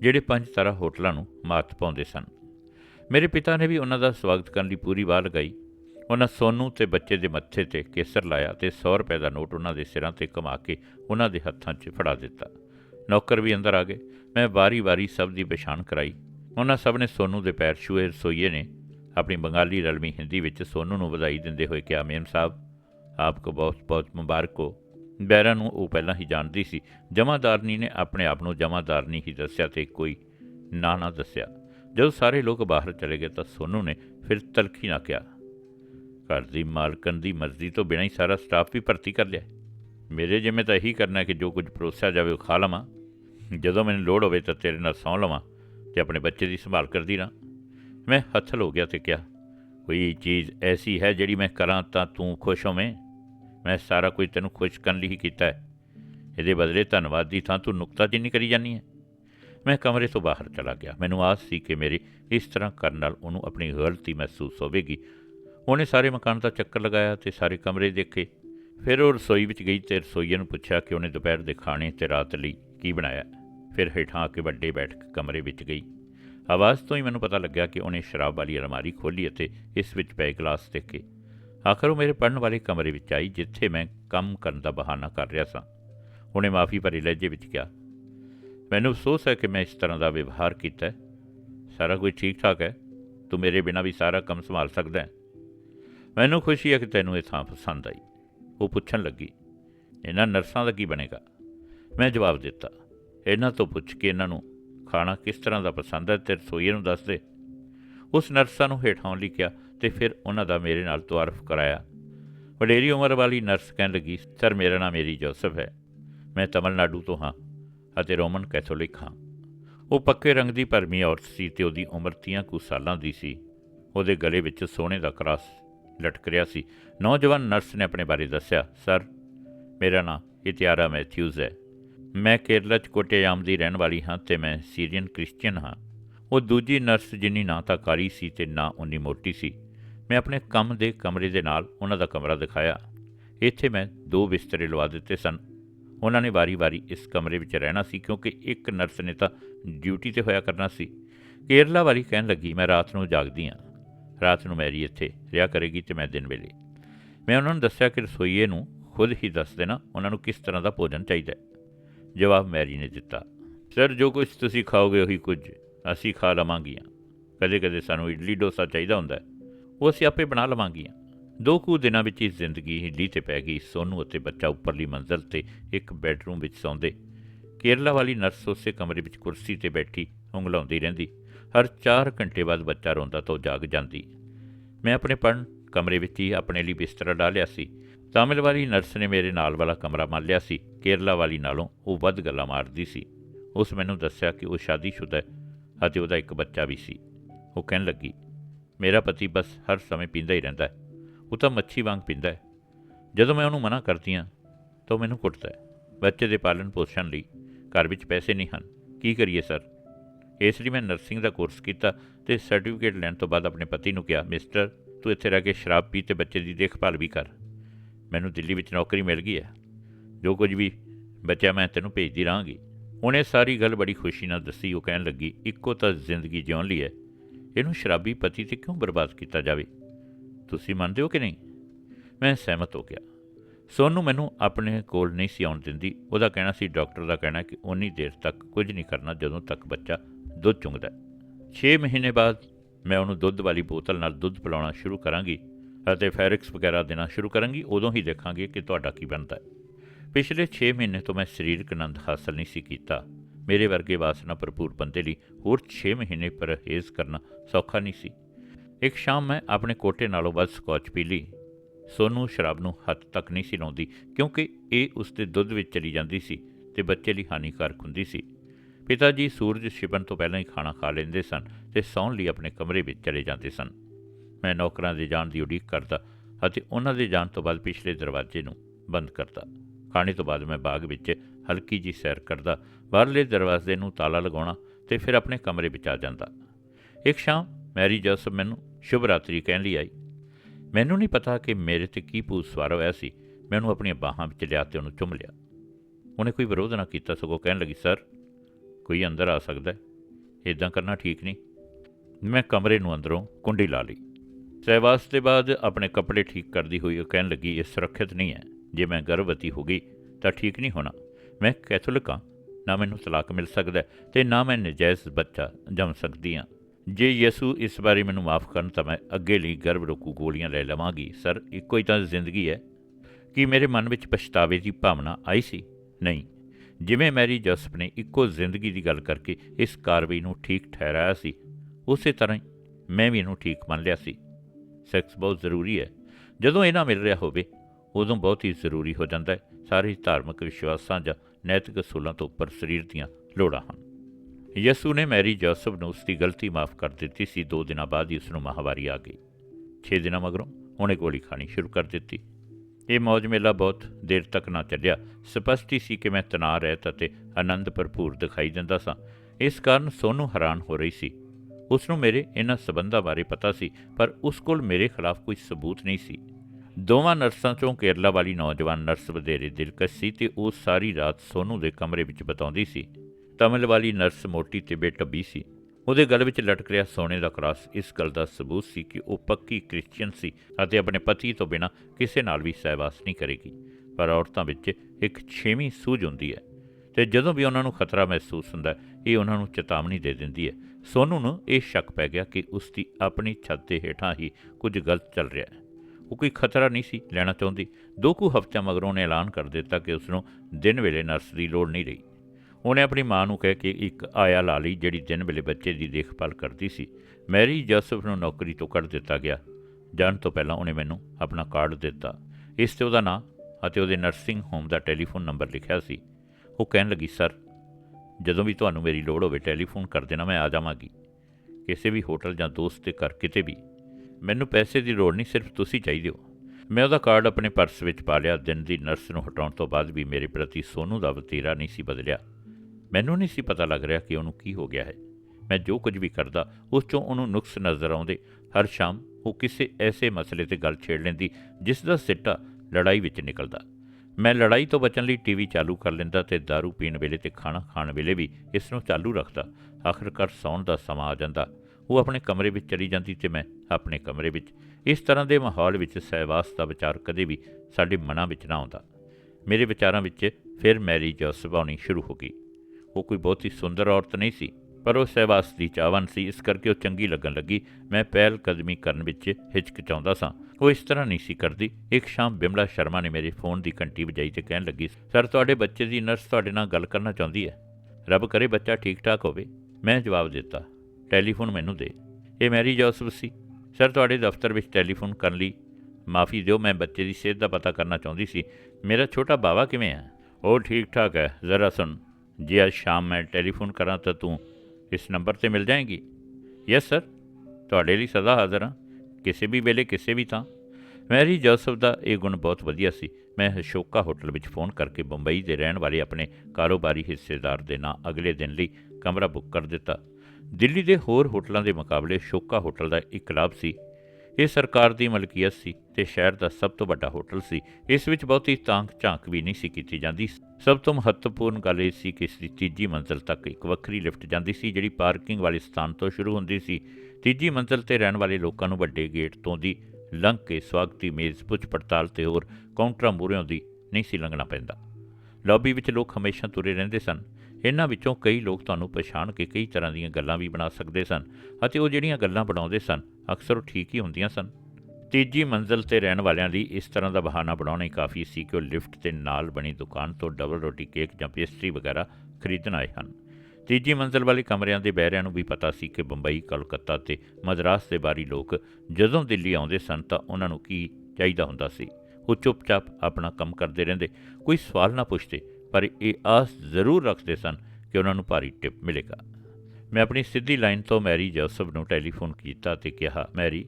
ਜਿਹੜੇ ਪੰਜ ਤਾਰਾ ਹੋਟਲਾਂ ਨੂੰ ਮਾਤ ਪਾਉਂਦੇ ਸਨ। ਮੇਰੇ ਪਿਤਾ ਨੇ ਵੀ ਉਹਨਾਂ ਦਾ ਸਵਾਗਤ ਕਰਨ ਲਈ ਪੂਰੀ ਵਾਹ ਲਗਾਈ। ਉਹਨਾਂ ਸੋਨੂ ਤੇ ਬੱਚੇ ਦੇ ਮੱਥੇ ਤੇ ਕੇਸਰ ਲਾਇਆ ਤੇ 100 ਰੁਪਏ ਦਾ ਨੋਟ ਉਹਨਾਂ ਦੇ ਸਿਰਾਂ ਤੇ ਕਮਾ ਕੇ ਉਹਨਾਂ ਦੇ ਹੱਥਾਂ 'ਚ ਫੜਾ ਦਿੱਤਾ। ਨੌਕਰ ਵੀ ਅੰਦਰ ਆ ਗਏ। ਮੈਂ ਵਾਰੀ-ਵਾਰੀ ਸਭ ਦੀ ਪਛਾਣ ਕਰਾਈ। ਉਹਨਾਂ ਸਭ ਨੇ ਸੋਨੂ ਦੇ ਪੈਰ ਛੂਏ ਰਸੋਈਏ ਨੇ ਆਪਣੀ ਬੰਗਾਲੀ ਰਲਮੀ ਹਿੰਦੀ ਵਿੱਚ ਸੋਨੂ ਨੂੰ ਵਧਾਈ ਦਿੰਦੇ ਹੋਏ ਕਿਹਾ, ਮੇਮ ਸਾਹਿਬ, ਆਪਕੋ ਬਹੁਤ ਬਹੁਤ ਮੁਬਾਰਕ ਹੋ। ਬੈਰਾਂ ਨੂੰ ਉਹ ਪਹਿਲਾਂ ਹੀ ਜਾਣਦੀ ਸੀ। ਜਮਾਦਾਰਨੀ ਨੇ ਆਪਣੇ ਆਪ ਨੂੰ ਜਮਾਦਾਰਨੀ ਹੀ ਦੱਸਿਆ ਤੇ ਕੋਈ ਨਾ ਨਾ ਦੱਸਿਆ। ਜਦੋਂ ਸਾਰੇ ਲੋਕ ਬਾਹਰ ਚਲੇ ਗਏ ਤਾਂ ਸੋਨੂ ਨੇ ਫਿਰ ਤਲਖੀ ਨਾ ਕਿਹਾ, ਘਰ ਦੀ ਮਾਲਕਨ ਦੀ ਮਰਜ਼ੀ ਤੋਂ ਬਿਨਾਂ ਹੀ ਸਾਰਾ ਸਟਾਫ ਵੀ ਭਰਤੀ ਕਰ ਲਿਆ। ਮੇਰੇ ਜਿਵੇਂ ਤਾਂ ਇਹੀ ਕਰਨਾ ਕਿ ਜੋ ਕੁਝ ਪਰੋਸਿਆ ਜਾਵੇ ਉਹ ਖਾ ਲਵਾਂ। ਜਦੋਂ ਮੈਨੂੰ ਲੋੜ ਹੋਵੇ ਤਾਂ ਤੇਰੇ ਨਾਲ ਸੌਂ ਲਵਾਂ ਤੇ ਆਪਣੇ ਬੱਚੇ ਦੀ ਸੰਭਾਲ ਕਰਦੀ ਰਾਂ ਮੈਂ ਹੱਥਲ ਹੋ ਗਿਆ ਤੇ ਕਿਹਾ, ਕੋਈ ਚੀਜ਼ ਐਸੀ ਹੈ ਜਿਹੜੀ ਮੈਂ ਕਰਾਂ ਤਾਂ ਤੂੰ ਖੁਸ਼ ਹੋਵੇਂ? ਮੈਂ ਸਾਰਾ ਕੁਝ ਤੈਨੂੰ ਖੁਸ਼ ਕਰਨ ਲਈ ਹੀ ਕੀਤਾ ਹੈ। ਇਹਦੇ ਬਦਲੇ ਧੰਨਵਾਦ ਦੀ ਥਾਂ ਤੂੰ ਨੁਕਤਾਚੀਨੀ ਕਰੀ ਜਾਨੀ ਹੈ। ਮੈਂ ਕਮਰੇ ਤੋਂ ਬਾਹਰ ਚਲਾ ਗਿਆ। ਮੈਨੂੰ ਆਸ ਸੀ ਕਿ ਮੇਰੇ ਇਸ ਤਰ੍ਹਾਂ ਕਰਨ ਨਾਲ ਉਹਨੂੰ ਆਪਣੀ ਗਲਤੀ ਮਹਿਸੂਸ ਹੋਵੇਗੀ। ਉਹਨੇ ਸਾਰੇ ਮਕਾਨ ਦਾ ਚੱਕਰ ਲਗਾਇਆ ਤੇ ਸਾਰੇ ਕਮਰੇ ਦੇਖੇ। ਫਿਰ ਉਹ ਰਸੋਈ ਵਿੱਚ ਗਈ ਤੇ ਰਸੋਈਏ ਨੂੰ ਪੁੱਛਿਆ ਕਿ ਉਹਨੇ ਦੁਪਹਿਰ ਦੇ ਖਾਣੇ ਤੇ ਰਾਤ ਲਈ ਕੀ ਬਣਾਇਆ। ਫਿਰ ਹੇਠਾਂ ਆ ਕੇ ਵੱਡੇ ਬੈਠ ਕੇ ਕਮਰੇ ਵਿੱਚ ਗਈ। ਆਵਾਜ਼ ਤੋਂ ਹੀ ਮੈਨੂੰ ਪਤਾ ਲੱਗਿਆ ਕਿ ਉਹਨੇ ਸ਼ਰਾਬ ਵਾਲੀ ਅਲਮਾਰੀ ਖੋਲ੍ਹੀ ਅਤੇ ਇਸ ਵਿੱਚ ਪਏ ਗਲਾਸ ਦੇਖੇ। ਆਖਰ ਉਹ ਮੇਰੇ ਪੜਨ ਵਾਲੇ ਕਮਰੇ ਵਿੱਚ ਆਈ, ਜਿੱਥੇ ਮੈਂ ਕੰਮ ਕਰਨ ਦਾ ਬਹਾਨਾ ਕਰ ਰਿਹਾ ਸਾਂ। ਉਹਨੇ ਮਾਫੀ ਭਰੇ ਲਹਿਜੇ ਵਿੱਚ ਕਿਹਾ ਮੈਨੂੰ ਅਫਸੋਸ ਹੈ ਕਿ ਮੈਂ ਇਸ ਤਰ੍ਹਾਂ ਦਾ ਵਿਵਹਾਰ ਕੀਤਾ ਹੈ। ਸਾਰਾ ਕੁਝ ਠੀਕ ਠਾਕ ਹੈ। ਤੂੰ ਮੇਰੇ ਬਿਨਾਂ ਵੀ ਸਾਰਾ ਕੰਮ ਸੰਭਾਲ ਸਕਦਾ ਹੈ। ਮੈਨੂੰ ਖੁਸ਼ੀ ਹੈ ਕਿ ਤੈਨੂੰ ਇਹ ਥਾਂ ਪਸੰਦ ਆਈ। ਉਹ ਪੁੱਛਣ ਲੱਗੀ, ਇਹਨਾਂ ਨਰਸਾਂ ਦਾ ਕੀ ਬਣੇਗਾ? ਮੈਂ ਜਵਾਬ ਦਿੱਤਾ, ਇਹਨਾਂ ਤੋਂ ਪੁੱਛ ਕੇ ਇਹਨਾਂ ਨੂੰ ਖਾਣਾ ਕਿਸ ਤਰ੍ਹਾਂ ਦਾ ਪਸੰਦ ਹੈ ਤੇ ਰਸੋਈਏ ਨੂੰ ਦੱਸ ਦੇ। ਉਸ ਨਰਸਾਂ ਨੂੰ ਹੇਠਾਂ ਲਈ ਕਿਹਾ ਤੇ ਫਿਰ ਉਹਨਾਂ ਦਾ ਮੇਰੇ ਨਾਲ ਤੁਆਰਫ ਕਰਾਇਆ। ਵਡੇਰੀ ਉਮਰ ਵਾਲੀ ਨਰਸ ਕਹਿਣ ਲੱਗੀ, ਸਰ, ਮੇਰਾ ਨਾਮ ਮੇਰੀ ਜੋਸਫ ਹੈ। ਮੈਂ ਤਮਿਲਨਾਡੂ ਤੋਂ ਹਾਂ। ਅਤੇ ਰੋਮਨ ਕੈਥੋਲਿਕ ਹਾਂ। ਉਹ ਪੱਕੇ ਰੰਗ ਦੀ ਭਰਮੀ ਔਰਤ ਸੀ ਤੇ ਉਹਦੀ ਉਮਰ ਤੀਆਂ ਕੁ ਸਾਲਾਂ ਦੀ ਸੀ। ਉਹਦੇ ਗਲੇ ਵਿੱਚ ਸੋਨੇ ਦਾ ਕਰਾਸ ਲਟਕ ਰਿਹਾ ਸੀ। ਨੌਜਵਾਨ ਨਰਸ ਨੇ ਆਪਣੇ ਬਾਰੇ ਦੱਸਿਆ, ਸਰ, ਮੇਰਾ ਨਾਂ ਇਤਿਆਰਾ ਮੈਥਿਊਜ਼ ਹੈ। ਮੈਂ ਕੇਰਲਾ ਚ ਕੋਟੇਯਾਮ ਦੀ ਰਹਿਣ ਵਾਲੀ ਹਾਂ ਤੇ ਮੈਂ ਸੀਰੀਅਨ ਕ੍ਰਿਸਚੀਅਨ ਹਾਂ। ਉਹ ਦੂਜੀ ਨਰਸ ਜਿੰਨੀ ਨਾ ਤਾਂ ਕਾਰੀ ਸੀ ਤੇ ਨਾ ਉਨੀ ਮੋਟੀ ਸੀ। ਮੈਂ ਆਪਣੇ ਕੰਮ ਦੇ ਕਮਰੇ ਦੇ ਨਾਲ ਉਹਨਾਂ ਦਾ ਕਮਰਾ ਦਿਖਾਇਆ। ਇੱਥੇ ਮੈਂ ਦੋ ਬਿਸਤਰੇ ਲਵਾ ਦਿੱਤੇ ਸਨ। ਉਹਨਾਂ ਨੇ ਵਾਰੀ-ਵਾਰੀ ਇਸ ਕਮਰੇ ਵਿੱਚ ਰਹਿਣਾ ਸੀ ਕਿਉਂਕਿ ਇੱਕ ਨਰਸ ਨੇ ਤਾਂ ਡਿਊਟੀ ਤੇ ਹੋਇਆ ਕਰਨਾ ਸੀ। ਕੇਰਲਾ ਵਾਲੀ ਕਹਿਣ ਲੱਗੀ, ਮੈਂ ਰਾਤ ਨੂੰ ਜਾਗਦੀ ਹਾਂ। ਰਾਤ ਨੂੰ ਮੈਰੀ ਇੱਥੇ ਰਿਹਾ ਕਰੇਗੀ ਤੇ ਮੈਂ ਦਿਨ ਵੇਲੇ। ਮੈਂ ਉਹਨਾਂ ਨੂੰ ਦੱਸਿਆ ਕਿ ਰਸੋਈਏ ਨੂੰ ਖੁਦ ਹੀ ਦੱਸ ਦੇਣਾ, ਉਹਨਾਂ ਨੂੰ ਕਿਸ ਤਰ੍ਹਾਂ ਦਾ ਭੋਜਨ ਚਾਹੀਦਾ ਜਵਾਬ ਮੈਰੀ ਨੇ ਦਿੱਤਾ, ਸਰ, ਜੋ ਕੁਝ ਤੁਸੀਂ ਖਾਓਗੇ ਉਹੀ ਕੁਝ ਅਸੀਂ ਖਾ ਲਵਾਂਗੀਆਂ। ਕਦੇ-ਕਦੇ ਸਾਨੂੰ ਇਡਲੀ ਡੋਸਾ ਚਾਹੀਦਾ ਹੁੰਦਾ ਉਹ ਅਸੀਂ ਆਪੇ ਬਣਾ ਲਵਾਂਗੀਆਂ। ਦੋ ਕੁ ਦਿਨਾਂ ਵਿੱਚ ਹੀ ਜ਼ਿੰਦਗੀ ਹਿੱਲੀ ਤੇ ਪੈ ਗਈ। ਸੋਨੂ ਅਤੇ ਬੱਚਾ ਉੱਪਰਲੀ ਮੰਜ਼ਲ ਤੇ ਇੱਕ ਬੈੱਡਰੂਮ ਵਿੱਚ ਸੌਂਦੇ। ਕੇਰਲਾ ਵਾਲੀ ਨਰਸ ਉਸੇ ਕਮਰੇ ਵਿੱਚ ਕੁਰਸੀ ਤੇ ਬੈਠੀ ਉਂਗਲਾਉਂਦੀ ਰਹਿੰਦੀ। ਹਰ 4 ਘੰਟੇ ਬਾਅਦ ਬੱਚਾ ਰੋਂਦਾ ਤਾਂ ਉਹ ਜਾਗ ਜਾਂਦੀ। ਮੈਂ ਆਪਣੇ ਪੜ੍ਹਨ ਕਮਰੇ ਵਿੱਚ ਹੀ ਆਪਣੇ ਲਈ ਬਿਸਤਰਾ ਡਾਲਿਆ ਸੀ। ਤਾਮਿਲ ਵਾਲੀ ਨਰਸ ਨੇ ਮੇਰੇ ਨਾਲ ਵਾਲਾ ਕਮਰਾ ਮੰਨ ਲਿਆ ਸੀ। ਕੇਰਲਾ ਵਾਲੀ ਨਾਲੋਂ ਉਹ ਵੱਧ ਗੱਲਾਂ ਮਾਰਦੀ ਸੀ। ਉਸ ਮੈਨੂੰ ਦੱਸਿਆ ਕਿ ਉਹ ਸ਼ਾਦੀशुदा ਹੈ ਅਤੇ ਉਹਦਾ ਇੱਕ ਬੱਚਾ ਵੀ ਸੀ। ਉਹ ਕਹਿਣ ਲੱਗੀ, ਮੇਰਾ ਪਤੀ ਬਸ ਹਰ ਸਮੇਂ ਪੀਂਦਾ ਹੀ ਰਹਿੰਦਾ ਹੈ। ਉਹ ਤਾਂ ਮੱਛੀ ਵਾਂਗ ਪੀਂਦਾ ਹੈ। ਜਦੋਂ ਮੈਂ ਉਹਨੂੰ ਮਨਾ ਕਰਦੀ ਹਾਂ, ਤਾਂ ਉਹ ਮੈਨੂੰ ਕੁੱਟਦਾ ਹੈ। ਬੱਚੇ ਦੇ ਪਾਲਣ ਪੋਸ਼ਣ ਲਈ ਘਰ ਵਿੱਚ ਪੈਸੇ ਨਹੀਂ ਹਨ। ਕੀ ਕਰੀਏ ਸਰ? ਇਸ ਲਈ ਮੈਂ ਨਰਸਿੰਗ ਦਾ ਕੋਰਸ ਕੀਤਾ ਤੇ ਸਰਟੀਫਿਕੇਟ ਲੈਣ ਤੋਂ ਬਾਅਦ ਆਪਣੇ ਪਤੀ ਨੂੰ ਕਿਹਾ, ਮਿਸਟਰ, ਤੂੰ ਇੱਥੇ ਰਹਿ ਕੇ ਸ਼ਰਾਬ ਪੀ ਤੇ ਬੱਚੇ ਦੀ ਦੇਖਭਾਲ ਵੀ ਕਰ। ਮੈਨੂੰ ਦਿੱਲੀ ਵਿੱਚ ਨੌਕਰੀ ਮਿਲ ਗਈ ਹੈ। ਜੋ ਕੁਝ ਵੀ ਬੱਚਾ ਮੈਂ ਤੈਨੂੰ ਭੇਜਦੀ ਰਹਾਂਗੀ। ਉਹਨੇ ਸਾਰੀ ਗੱਲ ਬੜੀ ਖੁਸ਼ੀ ਨਾਲ ਦੱਸੀ। ਉਹ ਕਹਿਣ ਲੱਗੀ, ਇੱਕੋ ਤਾਂ ਜ਼ਿੰਦਗੀ ਜਿਉਣ ਲਈ ਹੈ। ਇਹਨੂੰ ਸ਼ਰਾਬੀ ਪਤੀ ਤੇ ਕਿਉਂ ਬਰਬਾਦ ਕੀਤਾ ਜਾਵੇ? ਤੁਸੀਂ ਮੰਨਦੇ ਹੋ ਕਿ ਨਹੀਂ? ਮੈਂ ਸਹਿਮਤ ਹੋ ਗਿਆ। ਸੋਨੂੰ ਮੈਨੂੰ ਆਪਣੇ ਕੋਲ ਨਹੀਂ ਸੀ ਆਉਣ ਦਿੰਦੀ। ਉਹਦਾ ਕਹਿਣਾ ਸੀ, ਡਾਕਟਰ ਦਾ ਕਹਿਣਾ ਕਿ ਉਨੀ ਦੇਰ ਤੱਕ ਕੁਝ ਨਹੀਂ ਕਰਨਾ ਜਦੋਂ ਤੱਕ ਬੱਚਾ ਦੁੱਧ ਚੁੰਗਦਾ 6 ਮਹੀਨੇ ਬਾਅਦ ਮੈਂ ਉਹਨੂੰ ਦੁੱਧ ਵਾਲੀ ਬੋਤਲ ਨਾਲ ਦੁੱਧ ਪਿਲਾਉਣਾ ਸ਼ੁਰੂ ਕਰਾਂਗੀ ਅਤੇ ਫੈਰਿਕਸ ਵਗੈਰਾ ਦੇਣਾ ਸ਼ੁਰੂ ਕਰਾਂਗੀ, ਉਦੋਂ ਹੀ ਦੇਖਾਂਗੇ ਕਿ ਤੁਹਾਡਾ ਕੀ ਬਣਦਾ ਹੈ। ਪਿਛਲੇ 6 ਮਹੀਨੇ ਤੋਂ ਮੈਂ ਸਰੀਰਕ ਆਨੰਦ ਹਾਸਲ ਨਹੀਂ ਸੀ ਕੀਤਾ। ਮੇਰੇ ਵਰਗੇ ਵਾਸਨਾ ਭਰਪੂਰ ਬੰਦੇ ਲਈ ਹੋਰ 6 ਮਹੀਨੇ ਪਰਹੇਜ਼ ਕਰਨਾ ਸੌਖਾ ਨਹੀਂ ਸੀ। ਇੱਕ ਸ਼ਾਮ ਮੈਂ ਆਪਣੇ ਕੋਟੇ ਨਾਲੋਂ ਵੱਧ ਸਕੌਚ ਪੀ ਲਈ। ਸੋਨੂੰ ਸ਼ਰਾਬ ਨੂੰ ਹੱਥ ਤੱਕ ਨਹੀਂ ਸੀ ਲਾਉਂਦੀ, ਕਿਉਂਕਿ ਇਹ ਉਸ ਦੇ ਦੁੱਧ ਵਿੱਚ ਚਲੀ ਜਾਂਦੀ ਸੀ ਤੇ ਬੱਚੇ ਲਈ ਹਾਨੀਕਾਰਕ ਹੁੰਦੀ ਸੀ। ਪਿਤਾ ਜੀ ਸੂਰਜ ਛਿਪਣ ਤੋਂ ਪਹਿਲਾਂ ਹੀ ਖਾਣਾ ਖਾ ਲੈਂਦੇ ਸਨ ਤੇ ਸੌਣ ਲਈ ਆਪਣੇ ਕਮਰੇ ਵਿੱਚ ਚਲੇ ਜਾਂਦੇ ਸਨ। ਮੈਂ ਨੌਕਰਾਂ ਦੇ ਜਾਣ ਦੀ ਉਡੀਕ ਕਰਦਾ ਅਤੇ ਉਹਨਾਂ ਦੇ ਜਾਣ ਤੋਂ ਬਾਅਦ ਪਿਛਲੇ ਦਰਵਾਜ਼ੇ ਨੂੰ ਬੰਦ ਕਰਦਾ। ਖਾਣੇ ਤੋਂ ਬਾਅਦ ਮੈਂ ਬਾਗ ਵਿੱਚ ਹਲਕੀ ਜੀ ਸੈਰ ਕਰਦਾ, ਬਾਹਰਲੇ ਦਰਵਾਜ਼ੇ ਨੂੰ ਤਾਲਾ ਲਗਾਉਣਾ ਤੇ ਫਿਰ ਆਪਣੇ ਕਮਰੇ ਵਿੱਚ ਆ ਜਾਂਦਾ। ਇੱਕ ਸ਼ਾਮ ਮੈਰੀ ਜੋਸਫ ਮੈਨੂੰ ਸ਼ੁਭ ਰਾਤਰੀ ਕਹਿਣ ਲਈ ਆਈ। ਮੈਨੂੰ ਨਹੀਂ ਪਤਾ ਕਿ ਮੇਰੇ ਤੇ ਕੀ ਭੂਤ ਸਵਾਰ ਹੋਇਆ ਸੀ। ਮੈਂ ਉਹਨੂੰ ਆਪਣੀਆਂ ਬਾਹਾਂ ਵਿੱਚ ਲਿਆ ਤੇ ਉਹਨੂੰ ਚੁੰਮ ਲਿਆ। ਉਹਨੇ ਕੋਈ ਵਿਰੋਧ ਨਾ ਕੀਤਾ, ਸਗੋਂ ਕਹਿਣ ਲੱਗੀ, ਸਰ, ਕੋਈ ਅੰਦਰ ਆ ਸਕਦਾ ਹੈ। ਇਦਾਂ ਕਰਨਾ ਠੀਕ ਨਹੀਂ। ਮੈਂ ਕਮਰੇ ਨੂੰ ਅੰਦਰੋਂ ਕੁੰਡੀ ਲਾ ਲਈ। ਸਹਿਵਾਸ ਦੇ ਬਾਅਦ ਆਪਣੇ ਕੱਪੜੇ ਠੀਕ ਕਰਦੀ ਹੋਈ ਉਹ ਕਹਿਣ ਲੱਗੀ, ਇਹ ਸੁਰੱਖਿਅਤ ਨਹੀਂ ਹੈ। ਜੇ ਮੈਂ ਗਰਭਵਤੀ ਹੋ ਗਈ, ਤਾਂ ਠੀਕ ਨਹੀਂ ਹੋਣਾ। ਮੈਂ ਕੈਥੋਲਿਕ ਹਾਂ। ਨਾ ਮੈਨੂੰ ਤਲਾਕ ਮਿਲ ਸਕਦਾ ਹੈ ਤੇ ਨਾ ਮੈਂ ਨਜਾਇਜ਼ ਬੱਚਾ ਜੰਮ ਸਕਦੀ ਹਾਂ। ਜੇ ਯਿਸੂ ਇਸ ਬਾਰੇ ਮੈਨੂੰ ਮਾਫ ਕਰਨ ਤਾਂ ਮੈਂ ਅੱਗੇ ਲਈ ਗਰਭ ਰੋਕੂ ਗੋਲੀਆਂ ਲੈ ਲਵਾਂਗੀ। ਸਰ, ਇੱਕੋ ਹੀ ਤਾਂ ਜ਼ਿੰਦਗੀ ਹੈ। ਕਿ ਮੇਰੇ ਮਨ ਵਿੱਚ ਪਛਤਾਵੇ ਦੀ ਭਾਵਨਾ ਆਈ ਸੀ? ਨਹੀਂ। ਜਿਵੇਂ ਮੈਰੀ ਜਸਪ ਨੇ ਇੱਕੋ ਜ਼ਿੰਦਗੀ ਦੀ ਗੱਲ ਕਰਕੇ ਇਸ ਕਾਰਵਾਈ ਨੂੰ ਠੀਕ ਠਹਿਰਾਇਆ ਸੀ, ਉਸੇ ਤਰ੍ਹਾਂ ਹੀ ਮੈਂ ਵੀ ਇਹਨੂੰ ਠੀਕ ਮੰਨ ਲਿਆ ਸੀ। ਸੈਕਸ ਬਹੁਤ ਜ਼ਰੂਰੀ ਹੈ। ਜਦੋਂ ਇਹ ਨਾ ਮਿਲ ਰਿਹਾ ਹੋਵੇ, ਉਦੋਂ ਬਹੁਤ ਹੀ ਜ਼ਰੂਰੀ ਹੋ ਜਾਂਦਾ ਹੈ। ਸਾਰੇ ਧਾਰਮਿਕ ਵਿਸ਼ਵਾਸਾਂ ਜਾਂ ਨੈਤਿਕ ਅਸੂਲਾਂ ਤੋਂ ਉੱਪਰ ਸਰੀਰ ਦੀਆਂ ਲੋੜਾਂ ਹਨ। ਯਸੂ ਨੇ ਮੈਰੀ ਜੋਸਫ ਨੂੰ ਉਸ ਦੀ ਗਲਤੀ ਮਾਫ ਕਰ ਦਿੱਤੀ ਸੀ। ਦੋ ਦਿਨਾਂ ਬਾਅਦ ਹੀ ਉਸ ਨੂੰ ਮਹਾਵਾਰੀ ਆ ਗਈ। 6 ਦਿਨਾਂ ਮਗਰੋਂ ਉਹਨੇ ਗੋਲੀ ਖਾਣੀ ਸ਼ੁਰੂ ਕਰ ਦਿੱਤੀ। ਇਹ ਮੌਜ ਮੇਲਾ ਬਹੁਤ ਦੇਰ ਤੱਕ ਨਾ ਚੱਲਿਆ। ਸਪਸ਼ਟ ਹੀ ਸੀ ਕਿ ਮੈਂ ਤਣਾਅ, ਰਹਿਤ ਅਤੇ ਆਨੰਦ ਭਰਪੂਰ ਦਿਖਾਈ ਦਿੰਦਾ ਸਾਂ। ਇਸ ਕਾਰਨ ਸੋਨੂੰ ਹੈਰਾਨ ਹੋ ਰਹੀ ਸੀ। ਉਸ ਨੂੰ ਮੇਰੇ ਇਹਨਾਂ ਸਬੰਧਾਂ ਬਾਰੇ ਪਤਾ ਸੀ, ਪਰ ਉਸ ਕੋਲ ਮੇਰੇ ਖਿਲਾਫ ਕੋਈ ਸਬੂਤ ਨਹੀਂ ਸੀ। ਦੋਵਾਂ ਨਰਸਾਂ ਚੋਂ ਕੇਰਲਾ ਵਾਲੀ ਨੌਜਵਾਨ ਨਰਸ ਵਧੇਰੇ ਦਿਲਕਸ਼ ਸੀ ਤੇ ਉਹ ਸਾਰੀ ਰਾਤ ਸੋਨੂੰ ਦੇ ਕਮਰੇ ਵਿੱਚ ਬਤਾਉਂਦੀ ਸੀ। ਤਮਿਲ ਵਾਲੀ ਨਰਸ ਮੋਟੀ ਤੇ ਬੇਟੱਬੀ ਸੀ। ਉਹਦੇ ਗਲ ਵਿੱਚ ਲਟਕ ਰਿਹਾ ਸੋਨੇ ਦਾ ਕਰਾਸ। ਇਸ ਗੱਲ ਦਾ ਸਬੂਤ ਸੀ ਕਿ ਉਹ ਪੱਕੀ ਕ੍ਰਿਸਚੀਅਨ ਸੀ ਅਤੇ ਆਪਣੇ ਪਤੀ ਤੋਂ ਬਿਨਾਂ ਕਿਸੇ ਨਾਲ ਵੀ ਸਹਿਵਾਸ ਨਹੀਂ ਕਰੇਗੀ। ਪਰ ਔਰਤਾਂ ਵਿੱਚ ਇੱਕ ਛੇਵੀਂ ਸੂਝ ਹੁੰਦੀ ਹੈ ਤੇ ਜਦੋਂ ਵੀ ਉਹਨਾਂ ਨੂੰ ਖਤਰਾ ਮਹਿਸੂਸ ਹੁੰਦਾ ਇਹ ਉਹਨਾਂ ਨੂੰ ਚੇਤਾਵਨੀ ਦੇ ਦਿੰਦੀ ਹੈ। ਸੋਨੂੰ ਨੂੰ ਇਹ ਸ਼ੱਕ ਪੈ ਗਿਆ ਕਿ ਉਸ ਦੀ ਆਪਣੀ ਛੱਤ ਦੇ ਹੇਠਾਂ ਹੀ ਕੁਝ ਗਲਤ ਚੱਲ ਰਿਹਾ ਹੈ। ਉਹ ਕੋਈ ਖਤਰਾ ਨਹੀਂ ਸੀ ਲੈਣਾ ਚਾਹੁੰਦੀ। ਦੋ ਕੁ ਹਫ਼ਤਿਆਂ ਮਗਰੋਂ ਉਹਨੇ ਐਲਾਨ ਕਰ ਦਿੱਤਾ ਕਿ ਉਸ ਨੂੰ ਦਿਨ ਵੇਲੇ ਨਰਸ ਦੀ ਲੋੜ ਨਹੀਂ ਰਹੀ। ਉਹਨੇ ਆਪਣੀ ਮਾਂ ਨੂੰ ਕਹਿ ਕੇ ਇੱਕ ਆਇਆ ਲਾ ਲਈ, ਜਿਹੜੀ ਦਿਨ ਵੇਲੇ ਬੱਚੇ ਦੀ ਦੇਖਭਾਲ ਕਰਦੀ ਸੀ। ਮੈਰੀ ਜੋਸਫ ਨੂੰ ਨੌਕਰੀ ਤੋਂ ਕੱਢ ਦਿੱਤਾ ਗਿਆ। ਜਾਣ ਤੋਂ ਪਹਿਲਾਂ ਉਹਨੇ ਮੈਨੂੰ ਆਪਣਾ ਕਾਰਡ ਦਿੱਤਾ। ਇਸ ਤੇ ਉਹਦਾ ਨਾਂ ਅਤੇ ਉਹਦੇ ਨਰਸਿੰਗ ਹੋਮ ਦਾ ਟੈਲੀਫੋਨ ਨੰਬਰ ਲਿਖਿਆ ਸੀ। ਉਹ ਕਹਿਣ ਲੱਗੀ, ਸਰ, ਜਦੋਂ ਵੀ ਤੁਹਾਨੂੰ ਮੇਰੀ ਲੋੜ ਹੋਵੇ ਟੈਲੀਫੋਨ ਕਰ ਦੇਣਾ, ਮੈਂ ਆ ਜਾਵਾਂਗੀ। ਕਿਸੇ ਵੀ ਹੋਟਲ ਜਾਂ ਦੋਸਤ ਦੇ ਘਰ ਕਿਤੇ ਵੀ। ਮੈਨੂੰ ਪੈਸੇ ਦੀ ਲੋੜ ਨਹੀਂ, ਸਿਰਫ ਤੁਸੀਂ ਚਾਹੀਦੇ ਹੋ। ਮੈਂ ਉਹਦਾ ਕਾਰਡ ਆਪਣੇ ਪਰਸ ਵਿੱਚ ਪਾ ਲਿਆ। ਦਿਨ ਦੀ ਨਰਸ ਨੂੰ ਹਟਾਉਣ ਤੋਂ ਬਾਅਦ ਵੀ ਮੇਰੇ ਪ੍ਰਤੀ ਸੋਨੂ ਦਾ ਵਤੀਰਾ ਨਹੀਂ ਸੀ ਬਦਲਿਆ। ਮੈਨੂੰ ਨਹੀਂ ਸੀ ਪਤਾ ਲੱਗ ਰਿਹਾ ਕਿ ਉਹਨੂੰ ਕੀ ਹੋ ਗਿਆ ਹੈ। ਮੈਂ ਜੋ ਕੁਝ ਵੀ ਕਰਦਾ, ਉਸ 'ਚੋਂ ਉਹਨੂੰ ਨੁਕਸ ਨਜ਼ਰ ਆਉਂਦੇ। ਹਰ ਸ਼ਾਮ ਉਹ ਕਿਸੇ ਐਸੇ ਮਸਲੇ ਤੇ ਗੱਲ ਛੇੜ ਲੈਂਦੀ, ਜਿਸ ਦਾ ਸਿੱਟਾ ਲੜਾਈ ਵਿੱਚ ਨਿਕਲਦਾ। ਮੈਂ ਲੜਾਈ ਤੋਂ ਬਚਣ ਲਈ ਟੀਵੀ ਚਾਲੂ ਕਰ ਲੈਂਦਾ ਤੇ दारू ਪੀਣ ਵੇਲੇ ਤੇ ਖਾਣਾ ਖਾਣ ਵੇਲੇ ਵੀ ਇਸ ਨੂੰ ਚਾਲੂ ਰੱਖਦਾ। ਆਖਰਕਾਰ ਸੌਣ ਦਾ ਸਮਾਂ ਆ ਜਾਂਦਾ। ਉਹ ਆਪਣੇ ਕਮਰੇ ਵਿੱਚ ਚਲੀ ਜਾਂਦੀ ਤੇ ਮੈਂ ਆਪਣੇ ਕਮਰੇ ਵਿੱਚ। ਇਸ ਤਰ੍ਹਾਂ ਦੇ ਮਾਹੌਲ ਵਿੱਚ ਸਹਿਵਾਸ ਦਾ ਵਿਚਾਰ ਕਦੇ ਵੀ ਸਾਡੇ ਮਨਾਂ ਵਿੱਚ ਨਾ ਆਉਂਦਾ। ਮੇਰੇ ਵਿਚਾਰਾਂ ਵਿੱਚ ਫਿਰ ਮੈਰੀ ਜੋਸਫ ਆਉਣੀ ਸ਼ੁਰੂ ਹੋ ਗਈ। ਉਹ ਕੋਈ ਬਹੁਤੀ ਸੁੰਦਰ ਔਰਤ ਨਹੀਂ ਸੀ, ਪਰ ਉਹ ਸਹਿਵਾਸ ਦੀ ਚਾਹਵਾਨ ਸੀ, ਇਸ ਕਰਕੇ ਉਹ ਚੰਗੀ ਲੱਗਣ ਲੱਗੀ। ਮੈਂ ਪਹਿਲ ਕਦਮੀ ਕਰਨ ਵਿੱਚ ਹਿਚਕਚਾਉਂਦਾ ਸਾਂ। ਉਹ ਇਸ ਤਰ੍ਹਾਂ ਨਹੀਂ ਸੀ ਕਰਦੀ। ਇੱਕ ਸ਼ਾਮ ਬਿਮਲਾ ਸ਼ਰਮਾ ਨੇ ਮੇਰੇ ਫੋਨ ਦੀ ਘੰਟੀ ਵਜਾਈ ਤੇ ਕਹਿਣ ਲੱਗੀ, ਸਰ, ਤੁਹਾਡੇ ਬੱਚੇ ਦੀ ਨਰਸ ਤੁਹਾਡੇ ਨਾਲ ਗੱਲ ਕਰਨਾ ਚਾਹੁੰਦੀ ਹੈ। ਰੱਬ ਕਰੇ ਬੱਚਾ ਠੀਕ ਠਾਕ ਹੋਵੇ। ਮੈਂ ਜਵਾਬ ਦਿੱਤਾ, ਟੈਲੀਫੋਨ ਮੈਨੂੰ ਦੇ। ਇਹ ਮੈਰੀ ਜੋਸਫ ਸੀ। ਸਰ, ਤੁਹਾਡੇ ਦਫ਼ਤਰ ਵਿੱਚ ਟੈਲੀਫੋਨ ਕਰਨ ਲਈ ਮਾਫੀ ਦਿਓ, ਮੈਂ ਬੱਚੇ ਦੀ ਸਿਹਤ ਦਾ ਪਤਾ ਕਰਨਾ ਚਾਹੁੰਦੀ ਸੀ। ਮੇਰਾ ਛੋਟਾ ਬਾਵਾ ਕਿਵੇਂ ਹੈ? ਉਹ ਠੀਕ ਠਾਕ ਹੈ, ਜ਼ਰਾ ਸੁਣ। ਜੇ ਅੱਜ ਸ਼ਾਮ ਮੈਂ ਟੈਲੀਫੋਨ ਕਰਾਂ ਤਾਂ ਤੂੰ ਇਸ ਨੰਬਰ ਤੇ ਮਿਲ ਜਾਏਗੀ? ਯੈਸ ਸਰ ਤੁਹਾਡੇ ਲਈ ਸਦਾ ਹਾਜ਼ਰ ਹਾਂ। ਕਿਸੇ ਵੀ ਵੇਲੇ ਕਿਸੇ ਵੀ ਥਾਂ। ਮੈਰੀ ਜੋਸਫ ਦਾ ਇਹ ਗੁਣ ਬਹੁਤ ਵਧੀਆ ਸੀ। ਮੈਂ ਅਸ਼ੋਕਾ ਹੋਟਲ ਵਿੱਚ ਫੋਨ ਕਰਕੇ ਬੰਬਈ ਦੇ ਰਹਿਣ ਵਾਲੇ ਆਪਣੇ ਕਾਰੋਬਾਰੀ ਹਿੱਸੇਦਾਰ ਦੇ ਨਾਂ ਅਗਲੇ ਦਿਨ ਲਈ ਕਮਰਾ ਬੁੱਕ ਕਰ ਦਿੱਤਾ। ਦਿੱਲੀ ਦੇ ਹੋਰ ਹੋਟਲਾਂ ਦੇ ਮੁਕਾਬਲੇ ਅਸ਼ੋਕਾ ਹੋਟਲ ਦਾ ਇੱਕ ਲਾਭ ਸੀ। ਇਹ ਸਰਕਾਰ ਦੀ ਮਲਕੀਅਤ ਸੀ। ਤੇ ਸ਼ਹਿਰ ਦਾ ਸਭ ਤੋਂ ਵੱਡਾ ਹੋਟਲ ਸੀ। ਇਸ ਵਿੱਚ ਬਹੁਤੀ ਤਾਂਕ ਝਾਂਕ ਵੀ ਨਹੀਂ ਸੀ ਕੀਤੀ ਜਾਂਦੀ। ਸਭ ਤੋਂ ਮਹੱਤਵਪੂਰਨ ਗੱਲ ਇਹ ਸੀ ਕਿ ਇਸ ਦੀ ਤੀਜੀ ਮੰਜ਼ਲ ਤੱਕ ਇੱਕ ਵੱਖਰੀ ਲਿਫਟ ਜਾਂਦੀ ਸੀ, ਜਿਹੜੀ ਪਾਰਕਿੰਗ ਵਾਲੇ ਸਥਾਨ ਤੋਂ ਸ਼ੁਰੂ ਹੁੰਦੀ ਸੀ। ਤੀਜੀ ਮੰਜ਼ਲ ਤੇ ਰਹਿਣ ਵਾਲੇ ਲੋਕਾਂ ਨੂੰ ਵੱਡੇ ਗੇਟ ਤੋਂ ਦੀ ਲੰਘ ਕੇ ਸਵਾਗਤੀ ਮੇਜ਼, ਪੁੱਛ ਪੜਤਾਲ ਤੇ ਹੋਰ ਕਾਊਂਟਰਾਂ ਮੂਹਰਿਆਂ ਦੀ ਨਹੀਂ ਸੀ ਲੰਘਣਾ ਪੈਂਦਾ। ਲੌਬੀ ਵਿੱਚ ਲੋਕ ਹਮੇਸ਼ਾ ਤੁਰੇ ਰਹਿੰਦੇ ਸਨ। ਇਹਨਾਂ ਵਿੱਚੋਂ ਕਈ ਲੋਕ ਤੁਹਾਨੂੰ ਪਛਾਣ ਕੇ ਕਈ ਤਰ੍ਹਾਂ ਦੀਆਂ ਗੱਲਾਂ ਵੀ ਬਣਾ ਸਕਦੇ ਸਨ ਅਤੇ ਉਹ ਜਿਹੜੀਆਂ ਗੱਲਾਂ ਬਣਾਉਂਦੇ ਸਨ, ਅਕਸਰ ਉਹ ਠੀਕ ਹੀ ਹੁੰਦੀਆਂ ਸਨ। ਤੀਜੀ ਮੰਜ਼ਲ ਤੇ ਰਹਿਣ ਵਾਲਿਆਂ ਲਈ ਇਸ ਤਰ੍ਹਾਂ ਦਾ ਬਹਾਨਾ ਬਣਾਉਣਾ ਹੀ ਕਾਫੀ ਸੀ ਕਿ ਉਹ ਲਿਫਟ ਦੇ ਨਾਲ ਬਣੀ ਦੁਕਾਨ ਤੋਂ ਡਬਲ ਰੋਟੀ ਕੇਕ ਜਾਂ ਪੇਸਟਰੀ ਵਗੈਰਾ ਖਰੀਦਣ ਆਏ ਹਨ। ਤੀਜੀ ਮੰਜ਼ਲ ਵਾਲੇ ਕਮਰਿਆਂ ਦੇ ਬਹਿਰਿਆਂ ਨੂੰ ਵੀ ਪਤਾ ਸੀ ਕਿ ਬੰਬਈ, ਕਲਕੱਤਾ ਤੇ ਮਦਰਾਸ ਦੇ ਬਾਰੀ ਲੋਕ ਜਦੋਂ ਦਿੱਲੀ ਆਉਂਦੇ ਸਨ ਤਾਂ ਉਹਨਾਂ ਨੂੰ ਕੀ ਚਾਹੀਦਾ ਹੁੰਦਾ ਸੀ। ਉਹ ਚੁੱਪਚਾਪ ਆਪਣਾ ਕੰਮ ਕਰਦੇ ਰਹਿੰਦੇ, ਕੋਈ ਸਵਾਲ ਨਾ ਪੁੱਛਦੇ, ਪਰ ਇਹ ਆਸ ਜ਼ਰੂਰ ਰੱਖਦੇ ਸਨ ਕਿ ਉਹਨਾਂ ਨੂੰ ਭਾਰੀ ਟਿਪ ਮਿਲੇਗਾ। ਮੈਂ ਆਪਣੀ ਸਿੱਧੀ ਲਾਈਨ ਤੋਂ ਮੈਰੀ ਜੋਸਫ ਨੂੰ ਟੈਲੀਫੋਨ ਕੀਤਾ ਤੇ ਕਿਹਾ, ਮੈਰੀ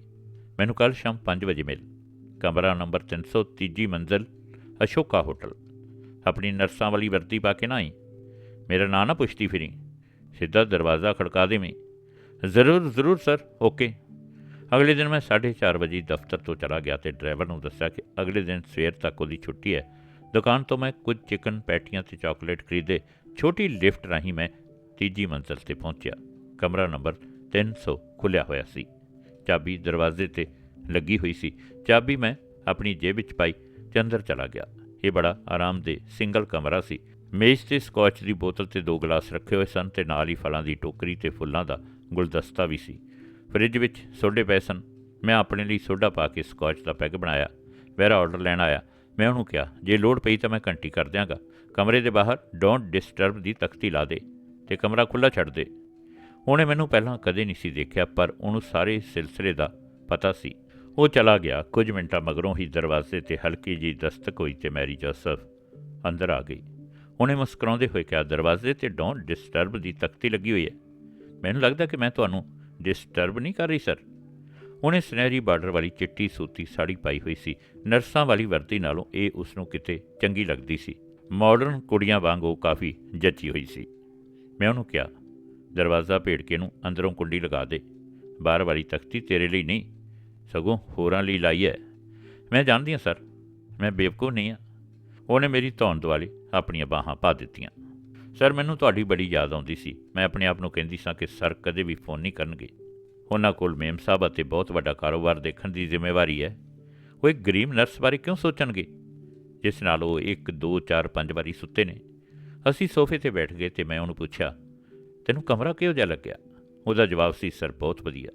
ਮੈਨੂੰ ਕੱਲ ਸ਼ਾਮ 5 ਵਜੇ ਮਿਲ। ਕਮਰਾ ਨੰਬਰ 330 ਮੰਜ਼ਲ, ਅਸ਼ੋਕਾ ਹੋਟਲ। ਆਪਣੀ ਨਰਸਾਂ ਵਾਲੀ ਵਰਦੀ ਪਾ ਕੇ ਨਾ ਆਈ ਮੇਰਾ ਨਾਂ ਨਾ ਪੁੱਛਦੀ ਫਿਰੀ। ਸਿੱਧਾ ਦਰਵਾਜ਼ਾ ਖੜਕਾ ਦੇਵੇਂ। ਜ਼ਰੂਰ ਜ਼ਰੂਰ ਸਰ, ਓਕੇ। ਅਗਲੇ ਦਿਨ ਮੈਂ 4:30 ਵਜੇ ਦਫ਼ਤਰ ਤੋਂ ਚਲਾ ਗਿਆ ਤੇ ਡਰਾਈਵਰ ਨੂੰ ਦੱਸਿਆ ਕਿ ਅਗਲੇ ਦਿਨ ਸਵੇਰ ਤੱਕ ਉਹਦੀ ਛੁੱਟੀ ਹੈ। ਦੁਕਾਨ ਤੋਂ ਮੈਂ ਕੁਝ ਚਿਕਨ ਪੈਟੀਆਂ ਤੇ ਚਾਕਲੇਟ ਖਰੀਦੇ ਛੋਟੀ ਲਿਫਟ ਰਾਹੀਂ ਮੈਂ ਤੀਜੀ ਮੰਜ਼ਲ ਤੇ ਪਹੁੰਚਿਆ। ਕਮਰਾ ਨੰਬਰ 300 ਖੁੱਲਿਆ ਹੋਇਆ ਸੀ। ਚਾਬੀ ਦਰਵਾਜ਼ੇ ਤੇ ਲੱਗੀ ਹੋਈ ਸੀ। ਚਾਬੀ ਮੈਂ ਆਪਣੀ ਜੇਬ ਵਿੱਚ ਪਾਈ, ਤੇ ਅੰਦਰ ਚਲਾ ਗਿਆ। ਇਹ ਬੜਾ ਆਰਾਮਦੇ ਸਿੰਗਲ ਕਮਰਾ ਸੀ। ਮੇਜ਼ ਤੇ ਸਕotch ਦੀ ਬੋਤਲ ਤੇ ਦੋ ਗਲਾਸ ਰੱਖੇ ਹੋਏ ਸਨ ਤੇ ਨਾਲ ਹੀ ਫਲਾਂ ਦੀ ਟੋਕਰੀ ਤੇ ਫੁੱਲਾਂ ਦਾ ਗੁਲਦਸਤਾ ਵੀ ਸੀ। ਫ੍ਰਿਜ ਵਿੱਚ ਸੋਡੇ ਪਏ ਸਨ। ਮੈਂ ਆਪਣੇ ਲਈ ਸੋਡਾ ਪਾ ਕੇ ਸਕotch ਦਾ ਪੈਗ ਬਣਾਇਆ। ਮੇਰਾ ਆਰਡਰ ਲੈਣ ਆਇਆ। ਮੈਂ ਉਹਨੂੰ ਕਿਹਾ, ਜੇ ਲੋੜ ਪਈ ਤਾਂ ਮੈਂ ਘੰਟੀ ਕਰ ਦਿਆਂਗਾ। ਕਮਰੇ ਦੇ ਬਾਹਰ ਡੋਂਟ ਡਿਸਟਰਬ ਦੀ ਤਖਤੀ ਲਾ ਦੇ ਤੇ ਕਮਰਾ ਖੁੱਲਾ ਛੱਡ ਦੇ। ਉਹਨੇ ਮੈਨੂੰ ਪਹਿਲਾਂ ਕਦੇ ਨਹੀਂ ਸੀ ਦੇਖਿਆ, ਪਰ ਉਹਨੂੰ ਸਾਰੇ ਸਿਲਸਿਲੇ ਦਾ ਪਤਾ ਸੀ। ਉਹ ਚਲਾ ਗਿਆ। ਕੁਝ ਮਿੰਟਾਂ ਮਗਰੋਂ ਹੀ ਦਰਵਾਜ਼ੇ ਤੇ ਹਲਕੀ ਜੀ ਦਸਤਕ ਹੋਈ ਤੇ ਮੈਰੀ ਜੋਸਫ ਅੰਦਰ ਆ ਗਈ। ਉਹਨੇ ਮੁਸਕਰਾਉਂਦੇ ਹੋਏ ਕਿਹਾ, ਦਰਵਾਜ਼ੇ ਤੇ ਡੋਂਟ ਡਿਸਟਰਬ ਦੀ ਤਖਤੀ ਲੱਗੀ ਹੋਈ ਹੈ। ਮੈਨੂੰ ਲੱਗਦਾ ਕਿ ਮੈਂ ਤੁਹਾਨੂੰ ਡਿਸਟਰਬ ਨਹੀਂ ਕਰ ਰਹੀ, ਸਰ। ਉਹਨੇ ਸੁਨਹਿਰੀ ਬਾਰਡਰ ਵਾਲੀ ਚਿੱਟੀ ਸੂਤੀ ਸਾੜੀ ਪਾਈ ਹੋਈ ਸੀ। ਨਰਸਾਂ ਵਾਲੀ ਵਰਦੀ ਨਾਲੋਂ ਇਹ ਉਸ ਨੂੰ ਕਿਤੇ ਚੰਗੀ ਲੱਗਦੀ ਸੀ। ਮਾਡਰਨ ਕੁੜੀਆਂ ਵਾਂਗ ਉਹ ਕਾਫੀ ਜੱਚੀ ਹੋਈ ਸੀ। ਮੈਂ ਉਹਨੂੰ ਕਿਹਾ ਦਰਵਾਜ਼ਾ ਭੇੜ ਕੇ ਨੂੰ ਅੰਦਰੋਂ ਕੁੰਡੀ ਲਗਾ ਦੇ। ਬਾਹਰ ਵਾਲੀ ਤਖਤੀ ਤੇਰੇ ਲਈ ਨਹੀਂ, ਸਗੋਂ ਹੋਰਾਂ ਲਈ ਲਾਈ ਹੈ ਮੈਂ ਜਾਣਦੀ ਹਾਂ, ਸਰ, ਮੈਂ ਬੇਵਕੂਫ ਨਹੀਂ ਹਾਂ। ਉਹਨੇ ਮੇਰੀ ਧੌਣ ਦੁਆਲੇ ਆਪਣੀਆਂ ਬਾਹਾਂ ਪਾ ਦਿੱਤੀਆਂ। ਸਰ, ਮੈਨੂੰ ਤੁਹਾਡੀ ਬੜੀ ਯਾਦ ਆਉਂਦੀ ਸੀ। ਮੈਂ ਆਪਣੇ ਆਪ ਨੂੰ ਕਹਿੰਦੀ ਸਾਂ ਕਿ ਸਰ ਕਦੇ ਵੀ ਫੋਨ ਨਹੀਂ ਕਰਨਗੇ। ਉਹਨਾਂ ਕੋਲ ਮੇਮ ਸਾਹਿਬ ਅਤੇ ਬਹੁਤ ਵੱਡਾ ਕਾਰੋਬਾਰ ਦੇਖਣ ਦੀ ਜ਼ਿੰਮੇਵਾਰੀ ਹੈ ਉਹ ਇੱਕ ਗਰੀਬ ਨਰਸ ਬਾਰੇ ਕਿਉਂ ਸੋਚਣਗੇ? ਜਿਸ ਨਾਲ ਉਹ 1 2 4 5 ਵਾਰੀ ਸੁੱਤੇ ਨੇ। ਅਸੀਂ ਸੋਫੇ ਤੇ ਬੈਠ ਗਏ ਤੇ ਮੈਂ ਉਹਨੂੰ ਪੁੱਛਿਆ ਤੈਨੂੰ ਕਮਰਾ ਕਿਹੋ ਜਿਹਾ ਲੱਗਿਆ? ਉਹਦਾ ਜਵਾਬ ਸੀ, ਸਰ, ਬਹੁਤ ਵਧੀਆ।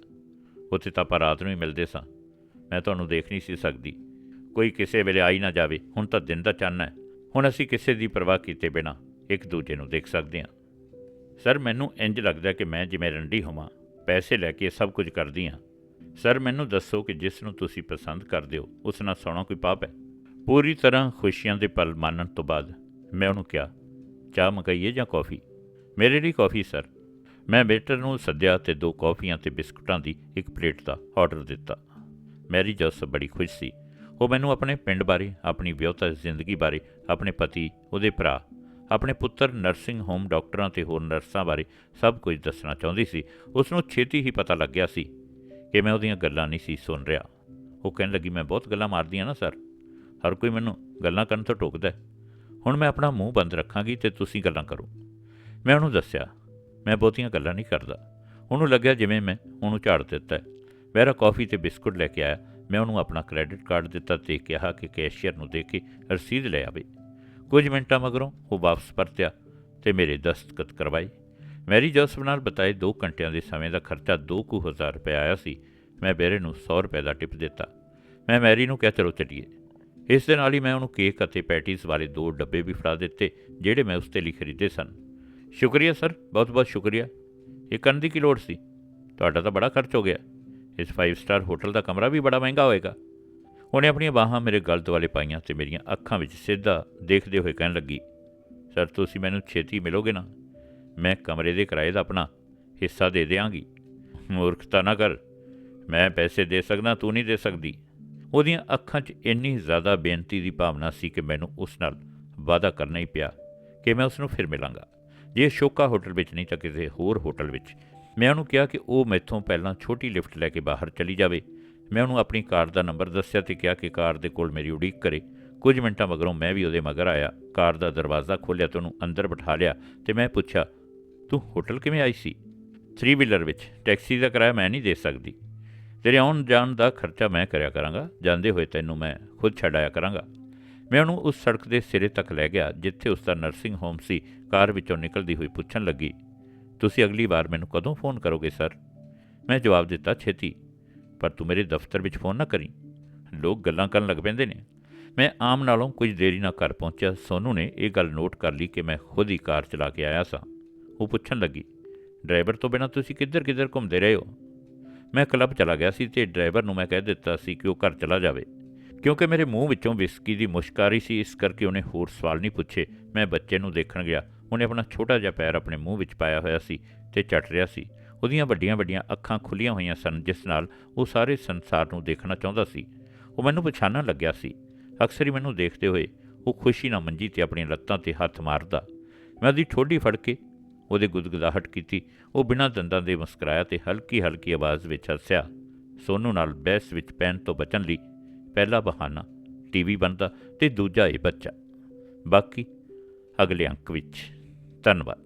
ਉੱਥੇ ਤਾਂ ਆਪਾਂ ਰਾਤ ਨੂੰ ਹੀ ਮਿਲਦੇ ਸਾਂ। ਮੈਂ ਤੁਹਾਨੂੰ ਦੇਖ ਨਹੀਂ ਸੀ ਸਕਦੀ। ਕੋਈ ਕਿਸੇ ਵੇਲੇ ਆਈ ਨਾ ਜਾਵੇ। ਹੁਣ ਤਾਂ ਦਿਨ ਦਾ ਚੰਨ ਹੈ। ਹੁਣ ਅਸੀਂ ਕਿਸੇ ਦੀ ਪਰਵਾਹ ਕੀਤੇ ਬਿਨਾ ਇੱਕ ਦੂਜੇ ਨੂੰ ਦੇਖ ਸਕਦੇ ਹਾਂ। ਸਰ, ਮੈਨੂੰ ਇੰਜ ਲੱਗਦਾ ਕਿ ਮੈਂ ਜਿਵੇਂ ਰੰਡੀ ਹੋਵਾਂ। ਪੈਸੇ ਲੈ ਕੇ ਸਭ ਕੁਝ ਕਰਦੀ ਹਾਂ। ਸਰ, ਮੈਨੂੰ ਦੱਸੋ ਕਿ ਜਿਸ ਨੂੰ ਤੁਸੀਂ ਪਸੰਦ ਕਰਦੇ ਹੋ, ਉਸ ਨਾਲ ਸੌਣਾ ਕੋਈ ਪਾਪ ਹੈ? ਪੂਰੀ ਤਰ੍ਹਾਂ ਖੁਸ਼ੀਆਂ ਦੇ ਪਲ ਮਾਨਣ ਤੋਂ ਬਾਅਦ ਮੈਂ ਉਹਨੂੰ ਕਿਹਾ, ਚਾਹ ਮੰਗਾਈਏ ਜਾਂ ਕੌਫੀ? ਮੇਰੇ ਲਈ ਕੌਫੀ, ਸਰ। ਮੈਂ ਵੇਟਰ ਨੂੰ ਸੱਦਿਆ ਤੇ ਦੋ ਕੌਫੀਆਂ ਤੇ ਬਿਸਕੁਟਾਂ ਦੀ ਇੱਕ ਪਲੇਟ ਦਾ ਆਰਡਰ ਦਿੱਤਾ। ਮੈਰੀ ਜੋਸਫ ਬੜੀ ਖੁਸ਼ ਸੀ। ਉਹ ਮੈਨੂੰ ਆਪਣੇ ਪਿੰਡ ਬਾਰੇ, ਆਪਣੀ ਵਿਆਹਤਾ ਜ਼ਿੰਦਗੀ ਬਾਰੇ, ਆਪਣੇ ਪਤੀ, ਉਹਦੇ ਭਰਾ, ਆਪਣੇ ਪੁੱਤਰ ਨਰਸਿੰਗ ਹੋਮ ਡਾਕਟਰਾਂ ਤੇ ਹੋਰ ਨਰਸਾਂ ਬਾਰੇ ਸਭ ਕੁਝ ਦੱਸਣਾ ਚਾਹੁੰਦੀ ਸੀ। ਉਸ ਨੂੰ ਛੇਤੀ ਹੀ ਪਤਾ ਲੱਗ ਗਿਆ ਸੀ ਕਿ ਮੈਂ ਉਹਦੀਆਂ ਗੱਲਾਂ ਨਹੀਂ ਸੀ ਸੁਣ ਰਿਹਾ। ਉਹ ਕਹਿਣ ਲੱਗੀ, ਮੈਂ ਬਹੁਤ ਗੱਲਾਂ ਮਾਰਦੀ ਹਾਂ ਨਾ, ਸਰ। ਹਰ ਕੋਈ ਮੈਨੂੰ ਗੱਲਾਂ ਕਰਨ ਤੋਂ ਟੋਕਦਾ ਹੁਣ ਮੈਂ ਆਪਣਾ ਮੂੰਹ ਬੰਦ ਰੱਖਾਂਗੀ ਤੇ ਤੁਸੀਂ ਗੱਲਾਂ ਕਰੋ। ਮੈਂ ਉਹਨੂੰ ਦੱਸਿਆ, ਮੈਂ ਬਹੁਤੀਆਂ ਗੱਲਾਂ ਨਹੀਂ ਕਰਦਾ। ਉਹਨੂੰ ਲੱਗਿਆ ਜਿਵੇਂ ਮੈਂ ਉਹਨੂੰ ਝਾੜ ਦਿੱਤਾ। ਹੈ ਮੇਰਾ ਕਾਫੀ ਤੇ ਬਿਸਕੁਟ ਲੈ ਕੇ ਆਇਆ। ਮੈਂ ਉਹਨੂੰ ਆਪਣਾ ਕ੍ਰੈਡਿਟ ਕਾਰਡ ਦਿੱਤਾ ਤੇ ਕਿਹਾ ਕਿ ਕੈਸ਼ੀਅਰ ਨੂੰ ਦੇ ਕੇ ਰਸੀਦ ਲੈ ਆਵੇ। ਕੁਝ ਮਿੰਟਾਂ ਮਗਰੋਂ ਉਹ ਵਾਪਸ ਪਰਤਿਆ ਤੇ ਮੇਰੇ ਦਸਤਖਤ ਕਰਵਾਏ। ਮੈਰੀ ਜੋਸਫ ਨਾਲ ਬਤਾਏ 2 ਘੰਟਿਆਂ ਦੇ ਸਮੇਂ ਦਾ ਖਰਚਾ 2000 ਰੁਪਏ ਆਇਆ ਸੀ। ਮੈਂ ਬੇਰੇ ਨੂੰ 100 ਰੁਪਏ ਦਾ ਟਿਪ ਦਿੱਤਾ। ਮੈਂ ਮੈਰੀ ਨੂੰ ਕਹਿ, ਚਲੋ ਚੱਲੀਏ। ਇਸ ਦੇ ਨਾਲ ਹੀ ਮੈਂ ਉਹਨੂੰ ਕੇਕ ਅਤੇ ਪੈਟੀਜ਼ ਬਾਰੇ ਦੋ ਡੱਬੇ ਵੀ ਫੜਾ ਦਿੱਤੇ, ਜਿਹੜੇ ਮੈਂ ਉਸ ਤੇ ਲਈ ਖਰੀਦੇ ਸਨ। ਸ਼ੁਕਰੀਆ, ਸਰ। ਬਹੁਤ ਬਹੁਤ ਸ਼ੁਕਰੀਆ। ਇਹ ਕਰਨ ਦੀ ਕੀ ਲੋੜ ਸੀ? ਤੁਹਾਡਾ ਤਾਂ ਬੜਾ ਖਰਚ ਹੋ ਗਿਆ। ਇਸ 5 ਸਟਾਰ ਹੋਟਲ ਦਾ ਕਮਰਾ ਵੀ ਬੜਾ ਮਹਿੰਗਾ ਹੋਏਗਾ। ਉਹਨੇ ਆਪਣੀਆਂ ਬਾਹਾਂ ਮੇਰੇ ਗਲ ਦੁਆਲੇ ਪਾਈਆਂ ਤੇ ਮੇਰੀਆਂ ਅੱਖਾਂ ਵਿੱਚ ਸਿੱਧਾ ਦੇਖਦੇ ਹੋਏ ਕਹਿਣ ਲੱਗੀ, ਸਰ, ਤੁਸੀਂ ਮੈਨੂੰ ਛੇਤੀ ਮਿਲੋਗੇ ਨਾ? ਮੈਂ ਕਮਰੇ ਦੇ ਕਿਰਾਏ ਦਾ ਆਪਣਾ ਹਿੱਸਾ ਦੇ ਦਿਆਂਗੀ। ਮੂਰਖਤਾ ਨਾ ਕਰ। ਮੈਂ ਪੈਸੇ ਦੇ ਸਕਦਾ, ਤੂੰ ਨਹੀਂ ਦੇ ਸਕਦੀ। ਉਹਦੀਆਂ ਅੱਖਾਂ 'ਚ ਇੰਨੀ ਜ਼ਿਆਦਾ ਬੇਨਤੀ ਦੀ ਭਾਵਨਾ ਸੀ ਕਿ ਮੈਨੂੰ ਉਸ ਨਾਲ ਵਾਅਦਾ ਕਰਨਾ ਹੀ ਪਿਆ ਕਿ ਮੈਂ ਉਸ ਨੂੰ ਫਿਰ ਮਿਲਾਂਗਾ। ਜੇ ਸ਼ੋਕਾ ਹੋਟਲ ਵਿੱਚ ਨਹੀਂ ਤਾਂ ਕਿਸੇ ਹੋਰ ਹੋਟਲ ਵਿੱਚ, ਮੈਂ ਉਹਨੂੰ ਕਿਹਾ ਕਿ ਉਹ ਮੈਥੋਂ ਪਹਿਲਾਂ ਛੋਟੀ ਲਿਫਟ ਲੈ ਕੇ ਬਾਹਰ ਚਲੀ ਜਾਵੇ। ਮੈਂ ਉਹਨੂੰ ਆਪਣੀ ਕਾਰ ਦਾ ਨੰਬਰ ਦੱਸਿਆ ਤੇ ਕਿਹਾ ਕਿ ਕਾਰ ਦੇ ਕੋਲ ਮੇਰੀ ਉਡੀਕ ਕਰੇ। ਕੁਝ ਮਿੰਟਾਂ ਮਗਰੋਂ ਮੈਂ ਵੀ ਉਹਦੇ ਮਗਰ ਆਇਆ। ਕਾਰ ਦਾ ਦਰਵਾਜ਼ਾ ਖੋਲ੍ਹਿਆ ਤੇ ਉਹਨੂੰ ਅੰਦਰ ਬਿਠਾ ਲਿਆ ਤੇ ਮੈਂ ਪੁੱਛਿਆ, ਤੂੰ ਹੋਟਲ ਕਿਵੇਂ ਆਈ ਸੀ? 3 ਵੀਲਰ ਵਿੱਚ। ਟੈਕਸੀ ਦਾ ਕਿਰਾਇਆ ਮੈਂ ਨਹੀਂ ਦੇ ਸਕਦੀ। ਤੇਰੇ ਆਉਣ ਜਾਣ ਦਾ ਖਰਚਾ ਮੈਂ ਕਰਿਆ ਕਰਾਂਗਾ। ਜਾਂਦੇ ਹੋਏ ਤੈਨੂੰ ਮੈਂ ਖੁਦ ਛੱਡ ਕਰਾਂਗਾ। ਮੈਂ ਉਹਨੂੰ ਉਸ ਸੜਕ ਦੇ ਸਿਰੇ ਤੱਕ ਲੈ ਗਿਆ, ਜਿੱਥੇ ਉਸ ਦਾ ਨਰਸਿੰਗ ਹੋਮ ਸੀ। ਕਾਰ ਵਿੱਚੋਂ ਨਿਕਲਦੀ ਹੋਈ ਪੁੱਛਣ ਲੱਗੀ, ਤੁਸੀਂ ਅਗਲੀ ਵਾਰ ਮੈਨੂੰ ਕਦੋਂ ਫੋਨ ਕਰੋਗੇ, ਸਰ? ਮੈਂ ਜਵਾਬ ਦਿੱਤਾ, ਛੇਤੀ। ਪਰ ਤੂੰ ਮੇਰੇ ਦਫ਼ਤਰ ਵਿੱਚ ਫੋਨ ਨਾ ਕਰੀ। ਲੋਕ ਗੱਲਾਂ ਕਰਨ ਲੱਗ ਪੈਂਦੇ ਨੇ। ਮੈਂ ਆਮ ਨਾਲੋਂ ਕੁਝ ਦੇਰੀ ਨਾਲ ਘਰ ਪਹੁੰਚਿਆ। ਸੋਨੂ ਨੇ ਇਹ ਗੱਲ ਨੋਟ ਕਰ ਲਈ ਕਿ ਮੈਂ ਖੁਦ ਹੀ ਕਾਰ ਚਲਾ ਕੇ ਆਇਆ ਸਾਂ। ਉਹ ਪੁੱਛਣ ਲੱਗੀ, ਡਰਾਈਵਰ ਤੋਂ ਬਿਨਾਂ ਤੁਸੀਂ ਕਿੱਧਰ ਕਿੱਧਰ ਘੁੰਮਦੇ ਰਹੇ ਹੋ? ਮੈਂ ਕਲੱਬ ਚਲਾ ਗਿਆ ਸੀ ਤੇ ਡਰਾਈਵਰ ਨੂੰ ਮੈਂ ਕਹਿ ਦਿੱਤਾ ਸੀ ਕਿ ਉਹ ਘਰ ਚਲਾ ਜਾਵੇ। ਕਿਉਂਕਿ ਮੇਰੇ ਮੂੰਹ ਵਿੱਚੋਂ ਵਿਸਕੀ ਦੀ ਮੁਸ਼ਕ ਆ ਰਹੀ ਸੀ, ਇਸ ਕਰਕੇ ਉਹਨੇ ਹੋਰ ਸਵਾਲ ਨਹੀਂ ਪੁੱਛੇ। ਮੈਂ ਬੱਚੇ ਨੂੰ ਦੇਖਣ ਗਿਆ। ਉਹਨੇ ਆਪਣਾ ਛੋਟਾ ਜਿਹਾ ਪੈਰ ਆਪਣੇ ਮੂੰਹ ਵਿੱਚ ਪਾਇਆ ਹੋਇਆ ਸੀ ਤੇ ਚੱਟ ਰਿਹਾ ਸੀ। ਉਹਦੀਆਂ ਵੱਡੀਆਂ ਵੱਡੀਆਂ ਅੱਖਾਂ ਖੁੱਲੀਆਂ ਹੋਈਆਂ ਸਨ, ਜਿਸ ਨਾਲ ਉਹ ਸਾਰੇ ਸੰਸਾਰ ਨੂੰ ਦੇਖਣਾ ਚਾਹੁੰਦਾ ਸੀ। ਉਹ ਮੈਨੂੰ ਪਛਾਣਨ ਲੱਗਿਆ ਸੀ। ਅਕਸਰ ਹੀ ਮੈਨੂੰ ਦੇਖਦੇ ਹੋਏ ਉਹ ਖੁਸ਼ੀ ਨਾਲ ਮੰਜੀ ਤੇ ਆਪਣੀਆਂ ਲੱਤਾਂ ਤੇ ਹੱਥ ਮਾਰਦਾ। ਮੈਂ ਉਹਦੀ ਠੋਡੀ ਫੜ ਕੇ ਉਹਦੇ ਗੁਦਗੁਦਾਹਟ ਕੀਤੀ। ਉਹ ਬਿਨਾਂ ਦੰਦਾਂ ਦੇ ਮੁਸਕਰਾਇਆ ਤੇ ਹਲਕੀ ਹਲਕੀ ਆਵਾਜ਼ ਵਿੱਚ ਹੱਸਿਆ, ਸੋਨੂ ਨਾਲ ਬਹਿਸ ਵਿੱਚ ਪੈਣ ਤੋਂ ਬਚਣ ਲਈ ਪਹਿਲਾ ਬਹਾਨਾ ਟੀਵੀ ਬਣਦਾ ਤੇ ਦੂਜਾ ਇਹ ਬੱਚਾ। ਬਾਕੀ ਅਗਲੇ ਅੰਕ ਵਿੱਚ। ਧੰਨਵਾਦ।